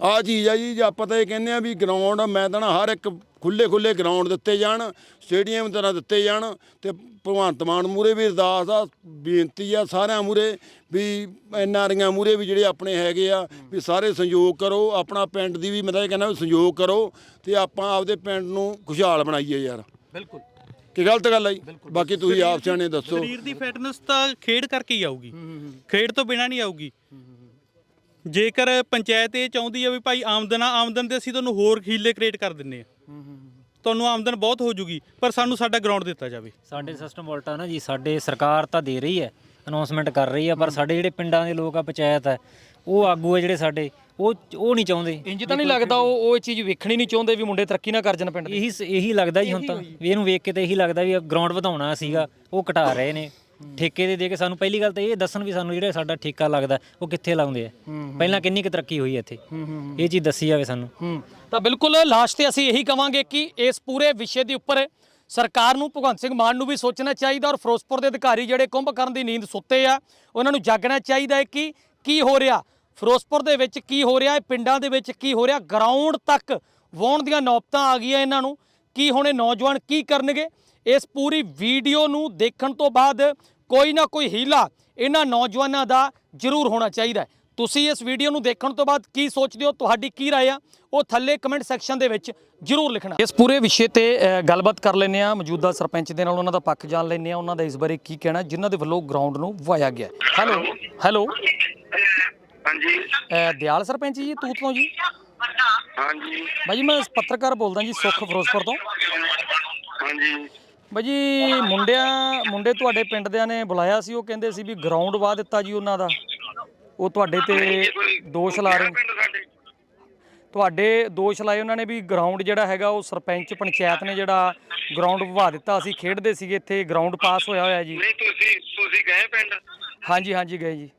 ਆ ਚੀਜ਼ ਆ ਜੀ ਜੇ ਆਪਾਂ ਤਾਂ ਇਹ ਕਹਿੰਦੇ ਆ ਵੀ ਗਰਾਊਂਡ ਮੈਂ ਤਾਂ ਨਾ ਹਰ ਇੱਕ ਖੁੱਲੇ ਖੁੱਲੇ ਗਰਾਊਂਡ ਦਿੱਤੇ ਜਾਣ ਸਟੇਡੀਅਮ ਤਰ੍ਹਾਂ ਦਿੱਤੇ ਜਾਣ ਤੇ ਭਗਵੰਤ ਮਾਨ ਮੂਰੇ ਵੀ ਅਰਦਾਸ ਆ ਬੇਨਤੀ ਆ ਸਾਰਿਆਂ ਮੂਰੇ ਵੀ ਐਨਆਰੀਆਂ ਮੂਰੇ ਵੀ ਜਿਹੜੇ ਆਪਣੇ ਹੈਗੇ ਆ ਵੀ ਸਾਰੇ ਸੰਯੋਗ ਕਰੋ ਆਪਣਾ ਪਿੰਡ ਦੀ ਵੀ ਮੈਂ ਤਾਂ ਇਹ ਕਹਿੰਦਾ ਵੀ ਸੰਯੋਗ ਕਰੋ ਤੇ ਆਪਾਂ ਆਪਦੇ ਪਿੰਡ ਨੂੰ ਖੁਸ਼ਹਾਲ ਬਣਾਈਏ ਯਾਰ। ਬਿਲਕੁਲ। ਕੀ ਗਲਤ ਗੱਲ ਆ ਜੀ? ਬਾਕੀ ਤੁਸੀਂ ਆਪ ਸਿਆਣੇ ਦੱਸੋ। ਸਰੀਰ ਦੀ ਫਿਟਨੈਸ ਤਾਂ ਖੇਡ ਕਰਕੇ ਹੀ ਆਊਗੀ। ਖੇਡ ਤੋਂ ਬਿਨਾ ਨਹੀਂ ਆਊਗੀ। ਜੇਕਰ ਪੰਚਾਇਤ ਇਹ ਚਾਹੁੰਦੀ ਆ ਵੀ ਭਾਈ ਆਮਦਨ ਆ ਆਮਦਨ ਤੇ ਅਸੀਂ ਤੁਹਾਨੂੰ ਹੋਰ ਹੀਲੇ ਕ੍ਰੀਏਟ ਕਰ ਦਿੰਨੇ ਆ ਤੁਹਾਨੂੰ ਆਮਦਨ ਬਹੁਤ ਹੋ ਜੂਗੀ ਪਰ ਸਾਨੂੰ ਸਾਡਾ ਗਰਾਊਂਡ ਦਿੱਤਾ ਜਾਵੇ। ਸਾਡੇ ਸਿਸਟਮ ਉਲਟਾ ਨਾ ਜੀ ਸਾਡੇ ਸਰਕਾਰ ਤਾਂ ਦੇ ਰਹੀ ਹੈ ਅਨਾਉਂਸਮੈਂਟ ਕਰ ਰਹੀ ਹੈ ਪਰ ਸਾਡੇ ਜਿਹੜੇ ਪਿੰਡਾਂ ਦੇ ਲੋਕ ਆ ਪੰਚਾਇਤ ਹੈ ਉਹ ਆਗੂ ਆ ਜਿਹੜੇ ਸਾਡੇ ਉਹ ਉਹ ਨਹੀਂ ਚਾਹੁੰਦੇ। ਇੰਜ ਤਾਂ ਨਹੀਂ ਲੱਗਦਾ ਉਹ ਉਹ ਚੀਜ਼ ਵੇਖਣੀ ਨਹੀਂ ਚਾਹੁੰਦੇ ਵੀ ਮੁੰਡੇ ਤਰੱਕੀ ਨਾ ਕਰ ਜਾਣ ਪਿੰਡ ਦੇ। ਇਹੀ ਇਹੀ ਲੱਗਦਾ ਜੀ ਹੁਣ ਤਾਂ। ਵੀ ਇਹਨੂੰ ਵੇਖ ਕੇ ਤਾਂ ਇਹੀ ਲੱਗਦਾ ਵੀ ਗਰਾਊਂਡ ਵਧਾਉਣਾ ਸੀਗਾ ਉਹ ਘਟਾ ਰਹੇ ਨੇ। ਠੇਕੇ ਦੇ ਦੇ ਕੇ ਸਾਨੂੰ ਪਹਿਲੀ ਗੱਲ ਤਾਂ ਇਹ ਦੱਸਣ ਵੀ ਸਾਨੂੰ ਜਿਹੜਾ ਸਾਡਾ ਠੇਕਾ ਲੱਗਦਾ ਉਹ ਕਿੱਥੇ ਲਾਉਂਦੇ ਆ? ਪਹਿਲਾਂ ਕਿੰਨੀ ਕੁ ਤਰੱਕੀ ਹੋਈ ਹੈ ਇੱਥੇ ਇਹ ਚੀਜ਼ ਦੱਸੀ ਜਾਵੇ ਸਾਨੂੰ। ਤਾਂ ਬਿਲਕੁਲ ਲਾਸਟ ਤੇ ਅਸੀਂ ਇਹੀ ਕਵਾਂਗੇ ਕਿ ਇਸ ਪੂਰੇ ਵਿਸ਼ੇ ਦੇ ਉੱਪਰ ਸਰਕਾਰ ਨੂੰ ਭਗਵੰਤ ਸਿੰਘ ਮਾਨ ਨੂੰ ਵੀ ਸੋਚਣਾ ਚਾਹੀਦਾ ਔਰ ਫਿਰੋਜ਼ਪੁਰ ਦੇ ਅਧਿਕਾਰੀ ਜਿਹੜੇ ਕੁੰਭਕਰਨ ਦੀ ਨੀਂਦ ਸੁੱਤੇ ਆ ਉਹਨਾਂ ਨੂੰ ਜਾਗਣਾ ਚਾਹੀਦਾ ਹੈ ਕਿ ਕੀ ਹੋ ਰਿਹਾ? ਫਿਰੋਜ਼ਪੁਰ ਦੇ ਵਿੱਚ ਕੀ ਹੋ ਰਿਹਾ? ਹੈ ਪਿੰਡਾਂ ਦੇ ਵਿੱਚ ਕੀ ਹੋ ਰਿਹਾ? ਗਰਾਊਂਡ ਤੱਕ ਵਾਉਣ ਦੀਆਂ ਨੌਬਤਾਂ ਆ ਗਈਆਂ ਇਹਨਾਂ ਨੂੰ। ਕੀ ਹੁਣ ਇਹ ਨੌਜਵਾਨ ਕੀ ਕਰਨਗੇ? ਇਸ ਪੂਰੀ ਵੀਡੀਓ ਨੂੰ ਦੇਖਣ ਤੋਂ ਬਾਅਦ ਕੋਈ ਨਾ ਕੋਈ ਹੀਲਾ ਇਹਨਾਂ ਨੌਜਵਾਨਾਂ ਦਾ ਜ਼ਰੂਰ ਹੋਣਾ ਚਾਹੀਦਾ ਹੈ ਤੁਸੀਂ ਇਸ ਵੀਡੀਓ ਨੂੰ ਦੇਖਣ ਤੋਂ ਬਾਅਦ ਕੀ ਸੋਚਦੇ ਹੋ ਤੁਹਾਡੀ ਕੀ رائے ਆ ਉਹ ਥੱਲੇ ਕਮੈਂਟ ਸੈਕਸ਼ਨ ਦੇ ਵਿੱਚ ਜਰੂਰ ਲਿਖਣਾ ਇਸ ਪੂਰੇ ਵਿਸ਼ੇ ਤੇ ਅ, ਗੱਲਬਾਤ ਕਰ ਲੈਂਦੇ ਆ ਮੌਜੂਦਾ ਸਰਪੰਚ ਦੇ ਨਾਲ ਉਹਨਾਂ ਦਾ ਪੱਖ ਜਾਣ ਲੈਂਦੇ ਆ ਉਹਨਾਂ ਦਾ ਇਸ ਬਾਰੇ ਕੀ ਕਹਿਣਾ ਜਿਨ੍ਹਾਂ ਦੇ ਵੱਲੋਂ ਗਰਾਊਂਡ ਨੂੰ ਵਾਇਆ ਗਿਆ ਹੈਲੋ ਹੈਲੋ ਹਾਂਜੀ ਅ, ਦਿਆਲ ਸਰਪੰਚ ਜੀ ਤੂਤ ਤੋਂ ਜੀ ਹਾਂਜੀ ਬਾਈ ਜੀ ਮੈਂ ਪੱਤਰਕਾਰ ਬੋਲਦਾ ਜੀ ਸੁਖ ਫਿਰੋਜ਼ਪੁਰ ਤੋਂ ਹਾਂਜੀ ਬਾਈ ਜੀ ਮੁੰਡਿਆਂ ਮੁੰਡੇ ਤੁਹਾਡੇ ਪਿੰਡ ਦਿਆਂ ਨੇ ਬੁਲਾਇਆ ਸੀ ਉਹ ਕਹਿੰਦੇ ਸੀ ਵੀ ਗਰਾਊਂਡ ਵਾ ਦਿੱਤਾ ਜੀ ਉਹਨਾਂ ਦਾ। ਉਹ ਤੁਹਾਡੇ ਤੇ ਦੋਸ਼ ਲਾ ਰਹੇ ਨੇ। ਤੁਹਾਡੇ ਦੋਸ਼ ਲਾਏ ਉਹਨਾਂ ਨੇ ਵੀ ਗਰਾਊਂਡ ਜਿਹੜਾ ਹੈਗਾ ਉਹ ਸਰਪੰਚ ਪੰਚਾਇਤ ਨੇ ਜਿਹੜਾ ਗਰਾਊਂਡ ਵਹਾ ਦਿੱਤਾ। ਅਸੀਂ ਖੇਡਦੇ ਸੀਗੇ ਇੱਥੇ ਗਰਾਊਂਡ ਪਾਸ ਹੋਇਆ ਹੋਇਆ ਜੀ। ਨਹੀਂ ਤੁਸੀਂ ਤੁਸੀਂ ਗਏ ਪਿੰਡ? ਹਾਂਜੀ ਹਾਂਜੀ ਗਏ ਜੀ।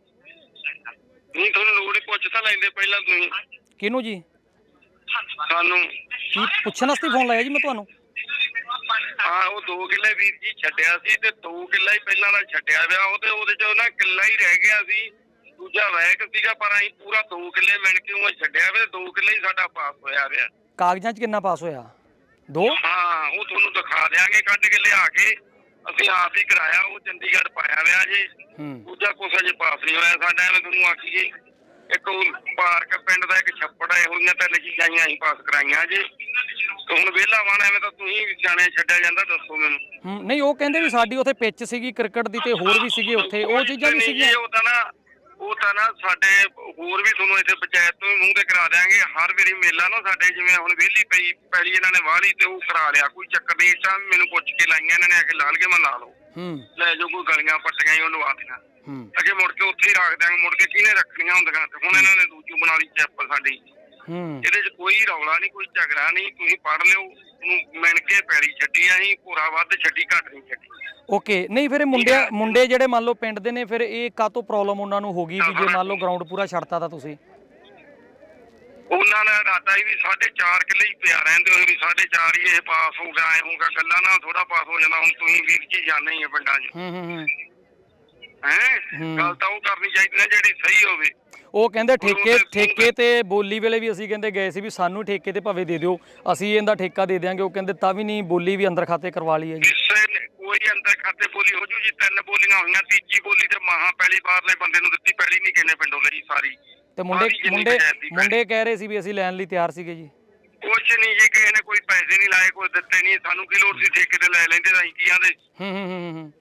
ਨਹੀਂ ਤੁਹਾਨੂੰ ਲੋੜ ਹੀ ਪੁੱਛ ਤਾਂ ਲੈਂਦੇ ਪਹਿਲਾਂ ਤੁਸੀਂ। ਕਿਹਨੂੰ ਜੀ? ਸਾਨੂੰ। ਕੀ ਪੁੱਛਣ ਵਾਸਤੇ ਫੋਨ ਲਾਇਆ ਜੀ ਮੈਂ ਤੁਹਾਨੂੰ? ਹਾਂ ਉਹ 2 ਕਿੱਲੇ ਵੀਰ ਜੀ ਛੱਡਿਆ ਸੀ ਤੇ 2 ਕਿੱਲਾ ਹੀ ਪਹਿਲਾਂ ਦਾ ਛੱਡਿਆ ਵਿਆ। ਉਹ ਤੇ ਉਹਦੇ ਚ ਨਾ ਕਿੱਲਾ ਹੀ ਰਹਿ ਗਿਆ ਸੀ। ਦੂਜਾ ਵੈਕ ਸੀਗਾ ਪਰ ਅਸੀਂ ਪੂਰਾ 2 ਕਿੱਲੇ ਮਿਲ ਕੇ ਉਹ ਛੱਡਿਆ ਵੇ 2 ਕਿੱਲੇ ਹੀ ਸਾਡਾ ਪਾਸ ਹੋਇਆ ਵਿਆ। ਕਾਗਜ਼ਾਂ 'ਚ ਕਿੰਨਾ ਪਾਸ ਹੋਇਆ? ਦੋ? ਹਾਂ ਉਹ ਤੁਹਾਨੂੰ ਦਿਖਾ ਦਿਆਂਗੇ ਕੱਢ ਕੇ ਲਿਆ ਕੇ। ਅਸੀਂ ਆਪ ਹੀ ਕਰਾਇਆ ਉਹ ਚੰਡੀਗੜ੍ਹ ਪਾਇਆ ਵਿਆ ਜੀ। ਹੂੰ। ਦੂਜਾ ਕੁਛ ਅਜੇ ਪਾਸ ਨਹੀਂ ਹੋਇਆ ਸਾਡਾ ਐਵੇਂ ਤੁਹਾਨੂੰ ਆਖੀਏ। ਇੱਕ ਉਹ ਪਾਰਕ ਪਿੰਡ ਦਾ ਇੱਕ ਛੱਪੜ ਹੈ ਹੋਈਆਂ ਤਿੰਨ ਚੀਜ਼ਾਂ ਹੀ ਅਸੀਂ ਪਾਸ ਕਰਾਈਆਂ ਜੇ। ਤੇ ਹੁਣ ਵਿਹਲਾ ਵਾਣਾ ਐਵੇਂ ਤਾਂ ਤੁਸੀਂ ਜਾਣੇ ਛੱਡਿਆ ਜਾਂਦਾ ਦੱਸੋ ਮੈਨੂੰ। ਹੂੰ ਨਹੀਂ ਉਹ ਕਹਿੰਦੇ ਵੀ ਸਾਡੀ ਉੱਥੇ ਪਿੱਚ ਸੀਗੀ ਕ੍ਰਿਕਟ ਦੀ ਤੇ ਹੋਰ ਵੀ ਸੀਗੇ ਉੱਥੇ ਉਹ ਚੀਜ਼ਾਂ ਵੀ ਨਹੀਂ ਜੀ, ਸੀਗੀਆਂ ਉਹ ਤਾਂ ਨਾ ਉਹ ਤਾਂ ਨਾ ਸਾਡੇ ਹੋਰ ਵੀ ਤੁਹਾਨੂੰ ਇੱਥੇ ਪੰਚਾਇਤ ਤੋਂ ਵੀ ਮੂੰਹ ਤੇ ਕਰਾ ਦਿਆਂਗੇ ਹਰ ਵਾਰੀ ਮੇਲਾ ਨਾ ਸਾਡੇ ਜਿਵੇਂ ਹੁਣ ਵਿਹਲੀ ਪਈ ਪਹਿਲੀ ਇਹਨਾਂ ਨੇ ਵਾਲੀ ਤੇ ਉਹ ਕਰਾ ਲਿਆ ਕੋਈ ਚੱਕਰ ਨਹੀਂ ਇੱਟਾਂ ਵੀ ਮੈਨੂੰ ਪੁੱਛ ਕੇ ਲਾਈਆਂ ਇਹਨਾਂ ਨੇ ਆ ਕੇ ਲਾਲ ਕੇ ਮੈਂ ਲਾ ਲਓ। ਹੂੰ। ਲੈ ਜੋ ਕੋਈ ਗਲੀਆਂ ਪੱਟੀਆਂ ਹੀ ਉਹ ਲਵਾ ਦੇਣਾ। ਹੂੰ। ਅੱਗੇ ਮੁੜ ਕੇ ਉੱਥੇ ਹੀ ਰੱਖ ਦਿਆਂਗੇ ਮੁੜ ਕੇ ਕਿਹਨੇ ਰੱਖਣੀਆਂ ਹੁੰਦੀਆਂ ਤੇ ਹੁਣ ਇਹਨਾਂ ਨੇ ਦੂਜੀ ਬਣਾ ਲਈ ਚੈਪ ਸਾਡੀ। ਇਹਦੇ 'ਚ ਕੋਈ ਰੌਲਾ ਨਹੀਂ ਕੋਈ ਝਗੜਾ ਨਹੀਂ ਤੁਸੀਂ ਪੜ ਲਿਓ ਉਹਨੂੰ ਮਿਣ ਕੇ ਪੈੜੀ ਛੱਡੀ ਅਸੀਂ ਭੋਰਾ ਵੱਧ ਛੱਡੀ ਘੱਟ ਨਹੀਂ ਛੱਡੀ। ਓਕੇ ਨਹੀਂ ਫਿਰ ਇਹ ਮੁੰਡੇ ਮੁੰਡੇ ਜਿਹੜੇ ਮੰਨ ਲਓ ਪਿੰਡ ਦੇ ਨੇ ਫਿਰ ਇਹ ਕਾਤੋਂ ਪ੍ਰੋਬਲਮ ਉਹਨਾਂ ਨੂੰ ਹੋ ਗਈ ਵੀ ਜੇ ਮੰਨ ਲਓ ਗਰਾਊਂਡ ਪੂਰਾ ਛੱਡਤਾ ਤਾਂ ਤੁਸੀਂ? ਉਹਨਾਂ ਨੇ ਰਾਤਾ ਹੀ ਵੀ 4.5 ਕਿੱਲੇ ਹੀ ਪਿਆ ਰਹਿੰਦੇ ਹੋਏ ਵੀ 4.5 ਹੀ ਇਹ ਪਾਸ ਹੋ ਗਿਆ ਐ ਹੋਊਗਾ ਗੱਲਾਂ ਨਾਲ ਥੋੜਾ ਪਾਸ ਹੋ ਜਾਂਦਾ ਹੁਣ ਤੁਸੀਂ ਵੀਰ ਜੀ ਜਾਣੇ ਹੀ ਆ ਪਿੰਡਾਂ 'ਚ। ਹੂੰ ਹੂੰ। ਹੂੰ? ਹੈ। ਗੱਲ ਤਾਂ ਉਹ ਕਰਨੀ ਚਾਹੀਦੀ ਨਾ ਜਿਹੜੀ ਸਹੀ ਹੋਵੇ। ਉਹ ਕਹਿੰਦੇ ਠੇਕੇ ਠੇਕੇ ਤੇ ਬੋਲੀ ਵੇਲੇ ਵੀ ਅਸੀਂ ਕਹਿੰਦੇ ਗਏ ਸੀ ਵੀ ਸਾਨੂੰ ਠੇਕੇ ਤੇ ਭਾਵੇਂ ਦੇ ਦਿਓ। ਅਸੀਂ ਇਹਦਾ ਠੇਕਾ ਦੇ ਦਿਆਂਗੇ। ਉਹ ਕਹਿੰਦੇ ਤਾਂ ਵੀ ਨਹੀਂ ਬੋਲੀ ਵੀ ਅੰਦਰ ਖਾਤੇ ਕਰਵਾ ਲਈ ਹੈ ਜੀ। ਕੋਈ ਅੰਦਰ ਖਾਤੇ ਬੋਲੀ ਹੋ ਜੂ ਜੀ ਤਿੰਨ ਬੋਲੀਆਂ ਹੋਈਆਂ ਤੀਜੀ ਬੋਲੀ ਤੇ ਮਹਾ ਪਹਿਲੀ ਬਾਰਲੇ ਬੰਦੇ ਨੂੰ ਦਿੱਤੀ ਪਹਿਲੀ ਨਹੀਂ ਕਿੰਨੇ ਪਿੰਡੋਂ ਲਈ ਸਾਰੀ। ਤੇ ਮੁੰਡੇ ਮੁੰਡੇ ਮੁੰਡੇ ਕਹਿ ਰਹੇ ਸੀ ਵੀ ਅਸੀਂ ਲੈਣ ਲਈ ਤਿਆਰ ਸੀਗੇ ਜੀ। ਕੁਛ ਨਹੀਂ ਜੀ ਕਿਸੇ ਨੇ ਕੋਈ ਪੈਸੇ ਨਹੀਂ ਲਾਏ ਕੋਈ ਦਿੱਤੇ ਨਹੀਂ ਸਾਨੂੰ ਕੀ ਲੋੜ ਸੀ ਠੇਕੇ ਤੇ ਲੈ ਲੈਂਦੇ ਤਾਂ ਅਸੀਂ ਕੀ ਆਂਦੇ? ਹੂੰ ਹੂੰ ਹੂੰ ਹੂੰ।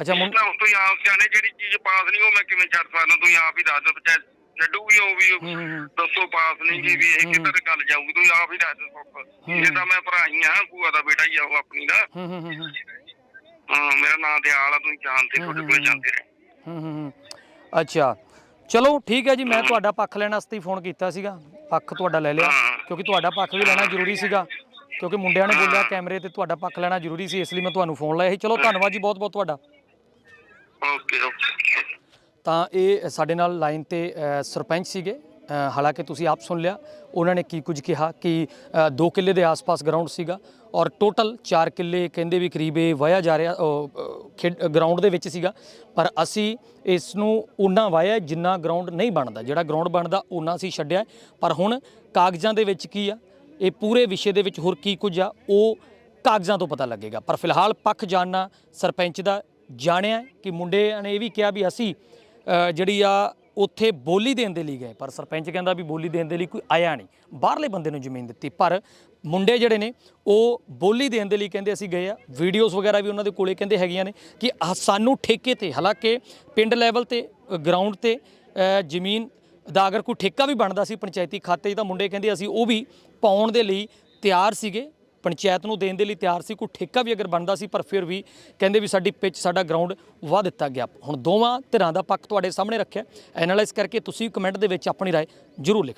ਅੱਛਾ ਨਾ ਹੁਣ ਤੁਸੀਂ ਆਪ ਜਾਣੇ ਜਿਹੜੀ ਚੀਜ਼ ਪਾਸ ਨਹੀਂ ਉਹ ਮੈਂ ਕਿਵੇਂ ਛੱਡ ਸਕਦਾ? ਤੁਸੀਂ ਆਪ ਹੀ ਦੱਸ ਦਿਓ ਚਾਹੇ ਛੱਡੂਗੀ ਉਹ ਵੀ ਹੂੰ, ਹੂੰ, ਹੂੰ। ਦੱਸੋ ਪਾਸ ਨਹੀਂ ਜੀ ਵੀ ਇਹ ਕਿੱਧਰ ਗੱਲ ਜਾਊਗੀ? ਤੁਸੀਂ ਆਪ ਹੀ ਦੱਸ ਦਿਓ ਇਹ ਤਾਂ ਮੈਂ ਭਰਾ ਹੀ ਆ ਭੂਆ ਦਾ ਬੇਟਾ ਹੀ ਆ ਉਹ ਆਪਣੀ ਦਾ। ਹੂੰ ਹੂੰ ਹੂੰ ਹੂੰ। ਹਾਂ ਮੇਰਾ ਨਾਮ ਦਿਆਲ ਆ ਤੁਸੀਂ ਜਾਣਦੇ ਤੁਹਾਡੇ ਕੋਲ ਜਾਂਦੇ ਰਹੇ। ਹੂੰ ਹੂੰ ਹੂੰ। ਅੱਛਾ। ਚਲੋ ਠੀਕ ਹੈ ਜੀ ਮੈਂ ਤੁਹਾਡਾ ਪੱਖ ਲੈਣ ਵਾਸਤੇ ਫੋਨ ਕੀਤਾ ਸੀਗਾ। ਪੱਖ ਤੁਹਾਡਾ ਲੈ ਲਿਆ ਕਿਉਂਕਿ ਤੁਹਾਡਾ ਪੱਖ ਵੀ ਲੈਣਾ ਜ਼ਰੂਰੀ ਸੀਗਾ। ਕਿਉਂਕਿ ਮੁੰਡਿਆਂ ਨੇ ਬੋਲਿਆ ਕੈਮਰੇ ਤੇ ਤੁਹਾਡਾ ਪੱਖ ਲੈਣਾ ਜ਼ਰੂਰੀ ਸੀ ਇਸ ਲਈ ਮੈਂ ਤੁਹਾਨੂੰ ਫੋਨ ਲਾਇਆ ਸੀ। ਚਲੋ ਧੰਨਵਾਦ ਜੀ ਬਹੁਤ ਬਹੁਤ ਤੁਹਾਡਾ। ਓਕੇ ਓਕੇ ਤਾਂ ਇਹ ਸਾਡੇ ਨਾਲ ਲਾਈਨ ਤੇ ਅ, ਸਰਪੰਚ ਸੀਗੇ। ਅ, ਹਾਲਾਂਕਿ ਤੁਸੀਂ ਆਪ ਸੁਣ ਲਿਆ ਉਹਨਾਂ ਨੇ ਕੀ ਕੁਝ ਕਿਹਾ ਕਿ 2 ਕਿੱਲੇ ਦੇ ਆਸ-ਪਾਸ ਗਰਾਊਂਡ ਸੀਗਾ ਔਰ ਟੋਟਲ 4 ਕਿੱਲੇ ਕਹਿੰਦੇ ਵੀ ਕਰੀਬ ਇਹ ਵਾਇਆ ਜਾ ਰਿਹਾ ਖੇਡ ਗਰਾਊਂਡ ਦੇ ਵਿੱਚ ਸੀਗਾ। ਪਰ ਅਸੀਂ ਇਸ ਨੂੰ ਉਨਾ ਵਾਇਆ ਜਿੰਨਾ ਗਰਾਊਂਡ ਨਹੀਂ ਬਣਦਾ। ਜਿਹੜਾ ਗਰਾਊਂਡ ਬਣਦਾ ਉਨਾ ਅਸੀਂ ਛੱਡਿਆ। ਹੈ। ਪਰ ਹੁਣ ਕਾਗਜ਼ਾਂ ਦੇ ਵਿੱਚ ਕੀ ਆ ਇਹ ਪੂਰੇ ਵਿਸ਼ੇ ਦੇ ਵਿੱਚ ਹੋਰ ਕੀ ਕੁਝ ਆ ਉਹ ਕਾਗਜ਼ਾਂ ਤੋਂ ਪਤਾ ਲੱਗੇਗਾ। ਪਰ ਫਿਲਹਾਲ ਪੱਖ ਜਾਣਨਾ ਸਰਪੰਚ ਦਾ ਜਾਣਿਆ ਕਿ ਮੁੰਡਿਆਂ ਨੇ ਇਹ ਵੀ ਕਿਹਾ ਵੀ ਅਸੀਂ ਜਿਹੜੀ ਆ, ਉੱਥੇ ਬੋਲੀ ਦੇਣ ਦੇ ਲਈ ਗਏ। ਪਰ ਸਰਪੰਚ ਕਹਿੰਦਾ ਵੀ ਬੋਲੀ ਦੇਣ ਦੇ ਲਈ ਕੋਈ ਆਇਆ ਨਹੀਂ। ਬਾਹਰਲੇ ਬੰਦੇ ਨੂੰ ਜ਼ਮੀਨ ਦਿੱਤੀ। ਪਰ ਮੁੰਡੇ ਜਿਹੜੇ ਨੇ, ਉਹ ਬੋਲੀ ਦੇਣ ਦੇ ਲਈ ਕਹਿੰਦੇ ਅਸੀਂ ਗਏ ਆ। ਵੀਡੀਓਜ਼ ਵਗੈਰਾ ਵੀ ਉਹਨਾਂ ਦੇ ਕੋਲੇ ਕਹਿੰਦੇ ਹੈਗੀਆਂ ਨੇ ਕਿ ਆਹ ਸਾਨੂੰ ਠੇਕੇ ਤੇ, ਹਾਲਾਂਕਿ ਪਿੰਡ ਲੈਵਲ ਤੇ ਗਰਾਊਂਡ ਤੇ ਜ਼ਮੀਨ ਦਾ ਅਗਰ ਕੋਈ ਠੇਕਾ ਵੀ ਬਣਦਾ ਸੀ ਪੰਚਾਇਤੀ ਖਾਤੇ 'ਚ ਤਾਂ ਮੁੰਡੇ ਕਹਿੰਦੇ ਅਸੀਂ ਉਹ ਵੀ ਪਾਉਣ ਦੇ ਲਈ ਤਿਆਰ ਸੀਗੇ। ਪੰਚਾਇਤ ਨੂੰ ਦੇਣ ਦੇ ਲਈ ਤਿਆਰ ਸੀ ਕੋਈ ਠੇਕਾ ਵੀ ਅਗਰ ਬਣਦਾ ਸੀ ਪਰ ਫਿਰ ਵੀ ਕਹਿੰਦੇ ਵੀ ਸਾਡੀ ਪਿੱਚ ਸਾਡਾ ਗਰਾਊਂਡ ਵਾ ਦਿੱਤਾ ਗਿਆ ਹੁਣ ਦੋਵਾਂ ਧਿਰਾਂ ਦਾ ਪੱਖ ਤੁਹਾਡੇ ਸਾਹਮਣੇ ਰੱਖਿਆ ਐਨਾਲਾਈਜ਼ ਕਰਕੇ ਤੁਸੀਂ ਕਮੈਂਟ ਦੇ ਵਿੱਚ ਆਪਣੀ رائے ਜ਼ਰੂਰ ਲਿਖਣਾ